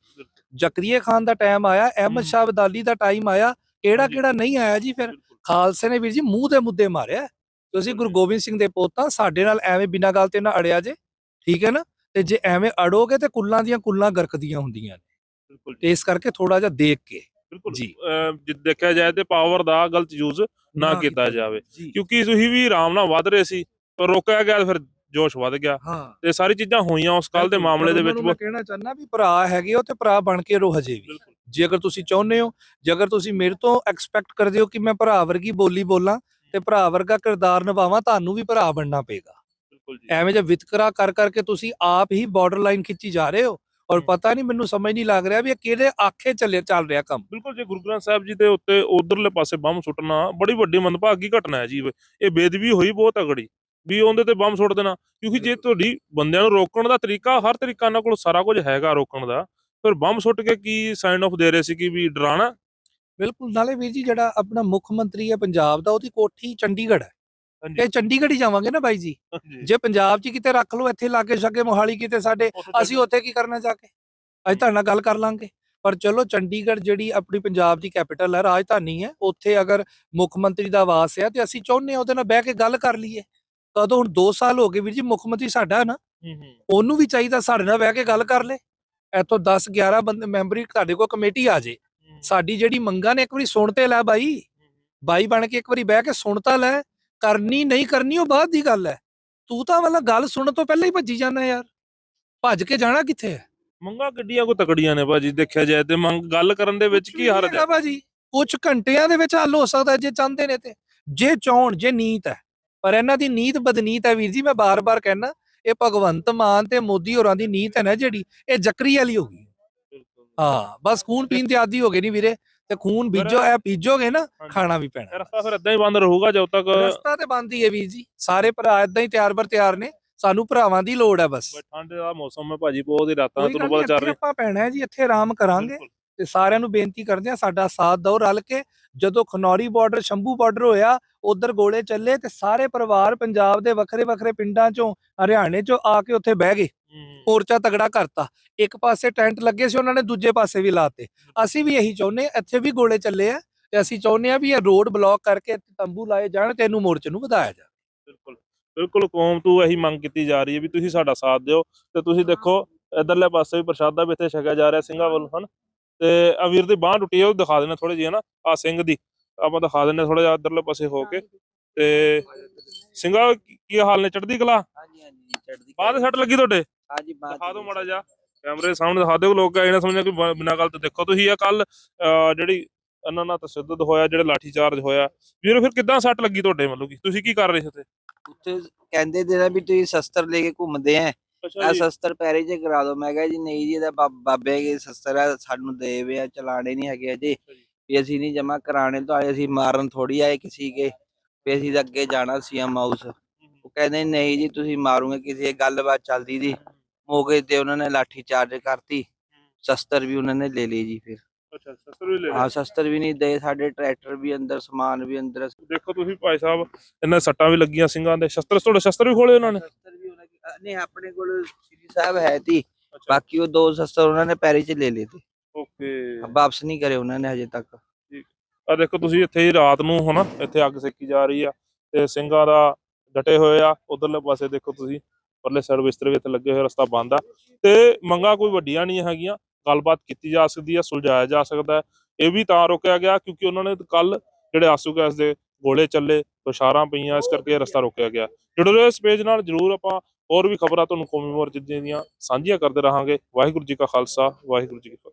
ਜ਼ਕਰੀਏ ਖਾਨ ਦਾ ਟਾਈਮ ਆਇਆ ਅਹਿਮਦ ਹਮ। ਸ਼ਾਹ ਅਬਦਾਲੀ ਦਾ ਟਾਈਮ ਆਇਆ ਕਿਹੜਾ। ਕਿਹੜਾ ਨਹੀਂ ਆਇਆ ਜੀ ਫਿਰ। ਖਾਲਸੇ ਨੇ ਵੀਰ ਜੀ ਮੂੰਹ ਦੇ ਮੁੱਦੇ ਮਾਰਿਆ। ਤੁਸੀਂ ਗੁਰੂ ਗੋਬਿੰਦ ਸਿੰਘ ਦੇ ਪੋਤਾ ਸਾਡੇ ਨਾਲ ਐਵੇਂ ਬਿਨਾਂ ਗੱਲ ਤੇ ਨਾ ਅੜਿਆ ਜੇ। ਠੀਕ ਹੈ ਨਾ? ਤੇ ਜੇ ਐਵੇਂ ਅੜੋਗੇ ਤੇ ਕੁੱਲਾਂ ਦੀਆਂ ਕੁੱਲਾਂ ਗਰਕਦੀਆਂ ਹੁੰਦੀਆਂ ਨੇ। ਤੇ ਇਸ ਕਰਕੇ ਥੋੜਾ ਜਿਹਾ ਦੇਖ ਕੇ। ਬਿਲਕੁਲ ਜੀ। ਦੇਖਿਆ ਜਾਏ ਤੇ ਪਾਵਰ ਦਾ ਗਲਤ ਯੂਜ਼ ਨਾ ਕੀਤਾ ਜਾਵੇ। ਕਿਉਂਕਿ ਤੁਸੀਂ ਵੀ ਆਰਾਮ ਨਾਲ ਵੱਧ ਰਹੇ ਸੀ ਪਰ ਰੋਕਿਆ ਗਿਆ ਫਿਰ ਜੋਸ਼ ਵੱਧ ਗਿਆ। ਤੇ ਸਾਰੀ ਚੀਜ਼ਾਂ ਹੋਈਆਂ ਉਸ ਕੱਲ ਦੇ ਮਾਮਲੇ ਦੇ ਵਿੱਚ ਮੈਂ ਕਹਿਣਾ ਚਾਹੁੰਦਾ ਵੀ ਭਰਾ ਹੈਗੇ ਹੋ ਤੇ ਭਰਾ ਬਣ ਕੇ ਰਹੋ ਹਜੇ ਵੀ। ਜੇ ਅਗਰ ਤੁਸੀਂ ਚਾਹੁੰਦੇ ਹੋ ਜੇ ਅਗਰ ਤੁਸੀਂ ਮੇਰੇ ਤੋਂ ਐਕਸਪੈਕਟ ਕਰਦੇ ਹੋ ਕਿ ਮੈਂ ਭਰਾ ਵਰਗੀ ਬੋਲੀ ਬੋਲਾਂ ਤੇ ਭਰਾ ਵਰਗਾ ਕਿਰਦਾਰ ਨਿਭਾਵਾਂ ਤੁਹਾਨੂੰ ਵੀ ਭਰਾ ਬਣਨਾ ਪਏਗਾ। ਬਿਲਕੁਲ ਜੀ। ਐਵੇਂ ਜੇ ਵਿਤਕਰਾ ਕਰ ਕਰਕੇ ਤੁਸੀਂ ਆਪ ਹੀ ਬਾਰਡਰ ਲਾਈਨ ਖਿੱਚੀ ਜਾ ਰਹੇ ਹੋ ਔਰ। ਪਤਾ ਨਹੀਂ ਮੈਨੂੰ ਸਮਝ ਨਹੀਂ ਲੱਗ ਰਿਹਾ ਵੀ ਇਹ ਕਿਹਦੇ ਆਖੇ ਚੱਲੇ ਚੱਲ ਰਿਹਾ ਕੰਮ। ਬਿਲਕੁਲ ਜੀ ਗੁਰੂ ਗ੍ਰੰਥ ਸਾਹਿਬ ਜੀ ਦੇ ਉੱਤੇ ਉਧਰਲੇ ਪਾਸੇ ਬੰਬ ਸੁੱਟਣਾ ਬੜੀ ਵੱਡੀ ਮੰਦਭਾਗੀ ਘਟਨਾ ਹੈ ਜੀ ਇਹ। ਬੇਦਬੀ ਹੋਈ ਬਹੁਤ ਤਗੜੀ ਵੀ ਉਹਦੇ ਤੇ ਬੰਬ ਸੁੱਟ ਦੇਣਾ। ਕਿਉਂਕਿ ਜੇ ਤੁਹਾਡੀ ਬੰਦਿਆਂ ਨੂੰ ਰੋਕਣ ਦਾ ਤਰੀਕਾ ਹਰ ਤਰੀਕਾ ਇਹਨਾਂ ਕੋਲ ਸਾਰਾ ਕੁਝ ਹੈਗਾ ਰੋਕਣ ਦਾ। ਫਿਰ ਬੰਬ ਸੁੱਟ ਕੇ ਕੀ ਸਾਈਨ ਆਫ ਦੇ ਰਹੇ ਸੀ ਕਿ ਵੀ ਡਰਾਣਾ? ਬਿਲਕੁਲ ਨਾਲੇ ਵੀਰ ਜੀ ਜਿਹੜਾ ਆਪਣਾ ਮੁੱਖ ਮੰਤਰੀ ਹੈ ਪੰਜਾਬ ਦਾ ਉਹਦੀ ਕੋਠੀ ਚੰਡੀਗੜ੍ਹ ਹੈ। ਇਹ ਚੰਡੀਗੜ੍ਹ ਹੀ ਜਾਵਾਂਗੇ ਨਾ ਬਾਈ ਜੀ। ਜੇ ਪੰਜਾਬ 'ਚ ਕਿਤੇ ਰੱਖ ਲਓ ਇੱਥੇ ਲਾਗੇ ਛਾਗੇ ਮੋਹਾਲੀ ਕਿਤੇ ਸਾਡੇ ਅਸੀਂ ਉੱਥੇ ਕੀ ਕਰਨਾ ਜਾ ਕੇ? ਅੱਜ ਤੁਹਾਡੇ ਨਾਲ ਗੱਲ ਕਰ ਲਾਂਗੇ। ਪਰ ਚਲੋ ਚੰਡੀਗੜ੍ਹ ਜਿਹੜੀ ਆਪਣੀ ਪੰਜਾਬ ਦੀ ਕੈਪੀਟਲ ਹੈ ਰਾਜਧਾਨੀ ਹੈ ਉੱਥੇ ਅਗਰ ਮੁੱਖ ਮੰਤਰੀ ਦਾ ਆਵਾਸ ਹੈ ਤੇ ਅਸੀਂ ਚਾਹੁੰਦੇ ਹਾਂ ਉਹਦੇ ਨਾਲ ਬਹਿ ਕੇ ਗੱਲ ਕਰ ਲਈਏ। ਕਦੋਂ ਹੁਣ 2 ਸਾਲ ਹੋ ਗਏ ਵੀਰ ਜੀ ਮੁੱਖ ਮੰਤਰੀ ਸਾਡਾ ਨਾ। ਉਹਨੂੰ ਵੀ ਚਾਹੀਦਾ ਸਾਡੇ ਨਾਲ ਬਹਿ ਕੇ ਗੱਲ ਕਰ ਲੇ। ਇੱਥੋਂ 10 11 ਬੰਦੇ ਮੈਂਬਰੀ ਤੁਹਾਡੇ ਕੋਲ ਕਮੇਟੀ ਆ ਜੇ। ਸਾਡੀ ਜਿਹੜੀ ਮੰਗਾਂ ਨੇ ਇੱਕ ਵਾਰੀ ਸੁਣ ਤੇ ਲੈ ਬਾਈ। ਬਾਈ ਬਣ ਕੇ ਇੱਕ ਵਾਰੀ ਬਹਿ ਕੇ ਸੁਣ ਤਾਂ ਲੈ। ਕਰਨੀ ਨਹੀਂ ਕਰਨੀ ਉਹ ਬਾਅਦ ਦੀ ਗੱਲ ਹੈ। ਤੂੰ ਤਾਂ ਵਾਲਾ ਗੱਲ ਸੁਣਨ ਤੋਂ ਪਹਿਲਾਂ ਹੀ ਭੱਜੀ ਜਾਂਦਾ ਯਾਰ। ਭੱਜ ਕੇ ਜਾਣਾ ਕਿੱਥੇ ਹੈ? ਮੰਗਾ ਗੱਡੀਆਂ ਕੋ ਤਕੜੀਆਂ ਨੇ ਭਾਜੀ ਦੇਖਿਆ ਜਾਏ ਤੇ ਮੰਗ ਗੱਲ ਕਰਨ ਦੇ ਵਿੱਚ ਕੀ ਹਰਜ ਹੈ? ਭਾਜੀ ਕੁਝ ਘੰਟਿਆਂ ਦੇ ਵਿੱਚ ਹੱਲ ਹੋ ਸਕਦਾ ਜੇ ਚਾਹੁੰਦੇ ਨੇ ਤੇ। ਜੇ ਚਾਹਣ ਜੇ ਨੀਤ ਹੈ। ਪਰ ਇਹਨਾਂ ਦੀ ਨੀਤ ਬਦਨੀਤ ਹੈ ਵੀਰ ਜੀ ਮੈਂ ਬਾਰ-ਬਾਰ ਕਹਿਣਾ ਇਹ ਭਗਵੰਤ ਮਾਨ ਤੇ ਮੋਦੀ ਹੋਰਾਂ ਦੀ ਨੀਤ ਹੈ ਨਾ ਜਿਹੜੀ ਇਹ ਜਕਰੀ ਵਾਲੀ ਹੋ ਗਈ। ਹਾਂ ਬਸ ਖੂਨ ਪੀਣ ਦੇ ਆਦੀ ਹੋ ਗਏ ਨਹੀਂ ਵੀਰੇ। ਤੇ ਖੂਨ ਬੀਜੋ ਇਹ ਬੀਜੋਗੇ ਨਾ। ਖਾਣਾ ਵੀ ਪੈਣਾ। ਰਸਤਾ ਫਿਰ ਇਦਾਂ ਹੀ ਬੰਦ ਰਹੂਗਾ ਜਦੋਂ ਤੱਕ ਰਸਤਾ ਤੇ ਬੰਦ ਹੀ ਹੈ ਵੀਰ ਜੀ। ਸਾਰੇ ਭਰਾ ਇਦਾਂ ਹੀ ਤਿਆਰ ਬਰ ਤਿਆਰ ਨੇ। ਸਾਨੂੰ ਭਰਾਵਾਂ ਦੀ ਲੋੜ ਹੈ ਬਸ। ਠੰਡ ਦਾ ਮੌਸਮ ਹੈ ਭਾਜੀ ਬਹੁਤ ਦੀ ਰਾਤਾਂ ਤੁਹਾਨੂੰ ਪਤਾ ਚੱਲ ਰਹੀ ਆਪਾਂ ਪੈਣਾ ਹੈ ਜੀ ਇੱਥੇ ਆਰਾਮ ਕਰਾਂਗੇ। ਤੇ ਸਾਰਿਆਂ ਨੂੰ ਬੇਨਤੀ ਕਰਦੇ ਆ ਸਾਡਾ ਸਾਥ ਦਿਓ ਰਲ ਕੇ। ਜਦੋਂ ਖਨੌਰੀ ਬਾਰਡਰ ਸ਼ੰਭੂ ਬਾਰਡਰ ਹੋਇਆ ਉਧਰ ਗੋਲੇ ਚੱਲੇ ਤੇ ਸਾਰੇ ਪਰਿਵਾਰ ਪੰਜਾਬ ਦੇ ਵੱਖਰੇ ਵੱਖਰੇ ਪਿੰਡਾਂ ਚੋਂ ਹਰਿਆਣੇ ਚੋਂ ਆ ਕੇ ਉੱਥੇ ਬਹਿ ਗਏ। ਮੋਰਚਾ ਤਗੜਾ ਕਰਤਾ। ਇੱਕ ਪਾਸੇ ਟੈਂਟ ਲੱਗੇ ਸੀ ਉਹਨਾਂ ਨੇ ਦੂਜੇ ਪਾਸੇ ਵੀ ਲਾਤੇ। ਅਸੀਂ ਵੀ ਇਹੀ ਚਾਹੁੰਦੇ ਹਾਂ ਇੱਥੇ ਵੀ ਗੋਲੇ ਚੱਲੇ ਆ ਤੇ ਅਸੀਂ ਚਾਹੁੰਦੇ ਆ ਵੀ ਇਹ ਰੋਡ ਬਲੌਕ ਕਰਕੇ ਇੱਥੇ ਤੰਬੂ ਲਾਏ ਜਾਣ ਤੇ ਇਹਨੂੰ ਮੋਰਚੇ ਨੂੰ ਵਧਾਇਆ ਜਾਵੇ। ਬਿਲਕੁਲ ਬਿਲਕੁਲ ਕੌਮ ਤੋਂ ਇਹੀ ਮੰਗ ਕੀਤੀ ਜਾ ਰਹੀ ਹੈ ਵੀ ਤੁਸੀਂ ਸਾਡਾ ਸਾਥ ਦਿਓ ਤੇ ਤੁਸੀਂ ਦੇਖੋ ਇਧਰਲੇ ਪਾਸੇ ਵੀ ਪ੍ਰਸ਼ਾਦਾ ਵੀ ਇੱਥੇ ਛਕਿਆ ਜਾ ਰਿਹਾ ਸਿੰਘਾਂ ਵੱਲੋਂ ਹਨ? ਤੇ ਆ ਵੀਰ ਦੀ ਬਾਹ ਟੁੱਟੀ ਹੈ ਉਹ ਦਿਖਾ ਦੇਣਾ ਥੋੜੀ ਜਿਹੀ ਹਨਾ ਆ ਸਿੰਘ ਦੀ। ਆਪਾਂ ਦਿਖਾ ਦਿੰਨੇ ਥੋੜਾ ਜਿਹਾ ਇਧਰਲੇ ਪਾਸੇ ਹੋ ਕੇ। ਤੇ ਸਿੰਘਾ ਕੀ ਹਾਲ ਨੇ? ਚੜਦੀ ਕਲਾ? ਹਾਂਜੀ ਹਾਂਜੀ ਚੜਦੀ ਬਾਹ ਤੇ ਸੱਟ ਲੱਗੀ ਤੁਹਾਡੇ? ਹਾਂਜੀ ਦਿਖਾ ਦਿਓ ਮਾੜਾ ਜਿਹਾ। ਕੈਮਰੇ ਸਾਹਮਣੇ ਦਿਖਾ ਦਿਓ ਲੋਕ ਇਹ ਨਾ ਸਮਝਣ ਕਿ ਬਿਨਾਂ ਗੱਲ ਤੋਂ ਦੇਖੋ। ਤੁਸੀਂ ਇਹ ਕੱਲ ਜਿਹੜੀ ਇਹਨਾਂ ਨਾਲ ਤਸ਼ੱਦਦ ਹੋਇਆ ਜਿਹੜੇ ਲਾਠੀ ਚਾਰਜ ਹੋਇਆ ਵੀਰ ਫਿਰ ਕਿੱਦਾਂ ਸੱਟ ਲੱਗੀ ਤੁਹਾਡੇ ਮਤਲਬ ਕਿ ਤੁਸੀਂ ਕੀ ਕਰ ਰਹੇ ਸੀ ਉੱਥੇ? ਉੱਥੇ ਕਹਿੰਦੇ ਦੇ ਨਾ ਵੀ ਤੁਸੀਂ ਸ਼ਸਤਰ ਲੈ ਕੇ ਘੁੰਮਦੇ ਆ ਆ ਸ਼ਸਤਰ ਪੈਰੇ 'ਚ ਕਰਾ ਦਿਓ ਮੈਂ ਕਿਹਾ ਜੀ ਨਹੀਂ ਜੀ ਇਹਦਾ ਬਾ- ਬਾਬੇ ਦੇ ਸ਼ਸਤਰ ਆ ਸਾਨੂੰ ਦੇ ਵੇ ਆ ਚਲਾਣੇ ਨਹੀਂ ਹੈਗੇ ਅਜੇ। ਵੀ ਅਸੀਂ ਨਹੀਂ ਜਮਾ ਕਰਾਣੇ ਤੋਂ ਆਏ ਅਸੀਂ ਮਾਰਨ ਥੋੜੀ ਆਏ ਕਿਸੇ ਕੇ ਵੀ ਅਸੀਂ ਤਾਂ ਅੱਗੇ ਜਾਣਾ ਸੀ ਆ ਮਾਊਸ। ਉਹ ਕਹਿੰਦੇ ਨਹੀਂ ਜੀ ਤੁਸੀਂ ਮਾਰੋਗੇ ਕਿਸੇ ਗੱਲਬਾਤ ਚੱਲਦੀ ਦੀ ਮੌਕੇ ਤੇ ਉਹਨਾਂ ਨੇ ਲਾਠੀ ਚਾਰਜ ਕਰਤੀ। ਸ਼ਸਤਰ ਵੀ ਉਹਨਾਂ ਨੇ ਲੈ ਲਈ ਜੀ ਫਿਰ। ਅੱਛਾ ਸ਼ਸਤਰ ਵੀ ਲੈ ਹਾਂ ਸ਼ਸਤਰ ਵੀ ਨਹੀਂ ਦੇ ਸਾਡੇ ਟਰੈਕਟਰ ਵੀ ਅੰਦਰ ਸਮਾਨ ਵੀ ਅੰਦਰ। ਦੇਖੋ ਤੁਸੀਂ ਭਾਈ ਸਾਹਿਬ ਇਹਨਾਂ ਸੱਟਾਂ ਵੀ ਲੱਗੀਆਂ ਸਿੰਘਾਂ ਦੇ। ਸ਼ਸਤਰ ਤੁਹਾਡੇ ਸ਼ਸਤਰ ਵੀ ਖੋਲੇ ਉਹਨਾਂ ਨੇ? ਸ਼ਸਤਰ ਦੀ ਨਹੀਂ ਆਪਣੇ ਕੋਲ ਸ੍ਰੀ ਸਾਹਿਬ ਹੈ ਤੀ। ਬਾਕੀ ਉਹ ਦੋ ਸ਼ਸਤਰ ਉਹਨਾਂ ਨੇ ਪੈਰੀ 'ਚ ਲੈ ਲਏ ਤੇ। ਓਕੇ। ਵਾਪਸ ਨਹੀਂ ਕਰੇ ਉਹਨਾਂ ਨੇ ਹਜੇ ਤੱਕ। ਆ ਦੇਖੋ ਤੁਸੀਂ ਇੱਥੇ ਹੀ ਰਾਤ ਨੂੰ ਹਨਾ ਇੱਥੇ ਅੱਗ ਸੇਕੀ ਜਾ ਰਹੀ ਆ ਤੇ ਸਿੰਘਾਂ ਦਾ ਡਟੇ ਹੋਏ ਆ ਉਧਰਲੇ ਪਾਸੇ ਦੇਖੋ ਤੁਸੀਂ ਪਰਲੇ ਸਾਈਡ ਬਿਸਤਰੇ ਵੀ ਇੱਥੇ ਲੱਗੇ ਹੋਏ ਰਸਤਾ ਬੰਦ ਆ। ਤੇ ਮੰਗਾ ਕੋਈ ਵੱਡੀਆਂ ਨਹੀਂ ਹੈਗੀਆਂ ਗੱਲਬਾਤ ਕੀਤੀ ਜਾ ਸਕਦੀ ਆ ਸੁਲਝਾਇਆ ਜਾ ਸਕਦਾ ਇਹ ਵੀ ਤਾਂ ਰੋਕਿਆ ਗਿਆ ਕਿਉਂਕਿ ਉਹਨਾਂ ਨੇ ਕੱਲ ਜਿਹੜੇ ਆਸੂ ਗੈਸ ਦੇ ਗੋਲੇ ਚੱਲੇ ਬਸ਼ਾਰਾਂ ਪਈਆਂ ਇਸ ਕਰਕੇ ਰਸਤਾ ਰੋਕਿਆ ਗਿਆ। ਜੁੜੇ ਰਹੋ ਇਸ ਪੇਜ ਨਾਲ ਜਰੂਰ ਆਪਾਂ ਹੋਰ ਵੀ ਖਬਰਾਂ ਤੁਹਾਨੂੰ ਕੌਮੀ ਮੋਰਚੇ ਦੀਆਂ ਸਾਂਝੀਆਂ ਕਰਦੇ ਰਹਾਂਗੇ। ਵਾਹਿਗੁਰੂ ਜੀ ਕਾ ਖਾਲਸਾ, ਵਾਹਿਗੁਰੂ ਜੀ ਕੀ ਫਤਿਹ।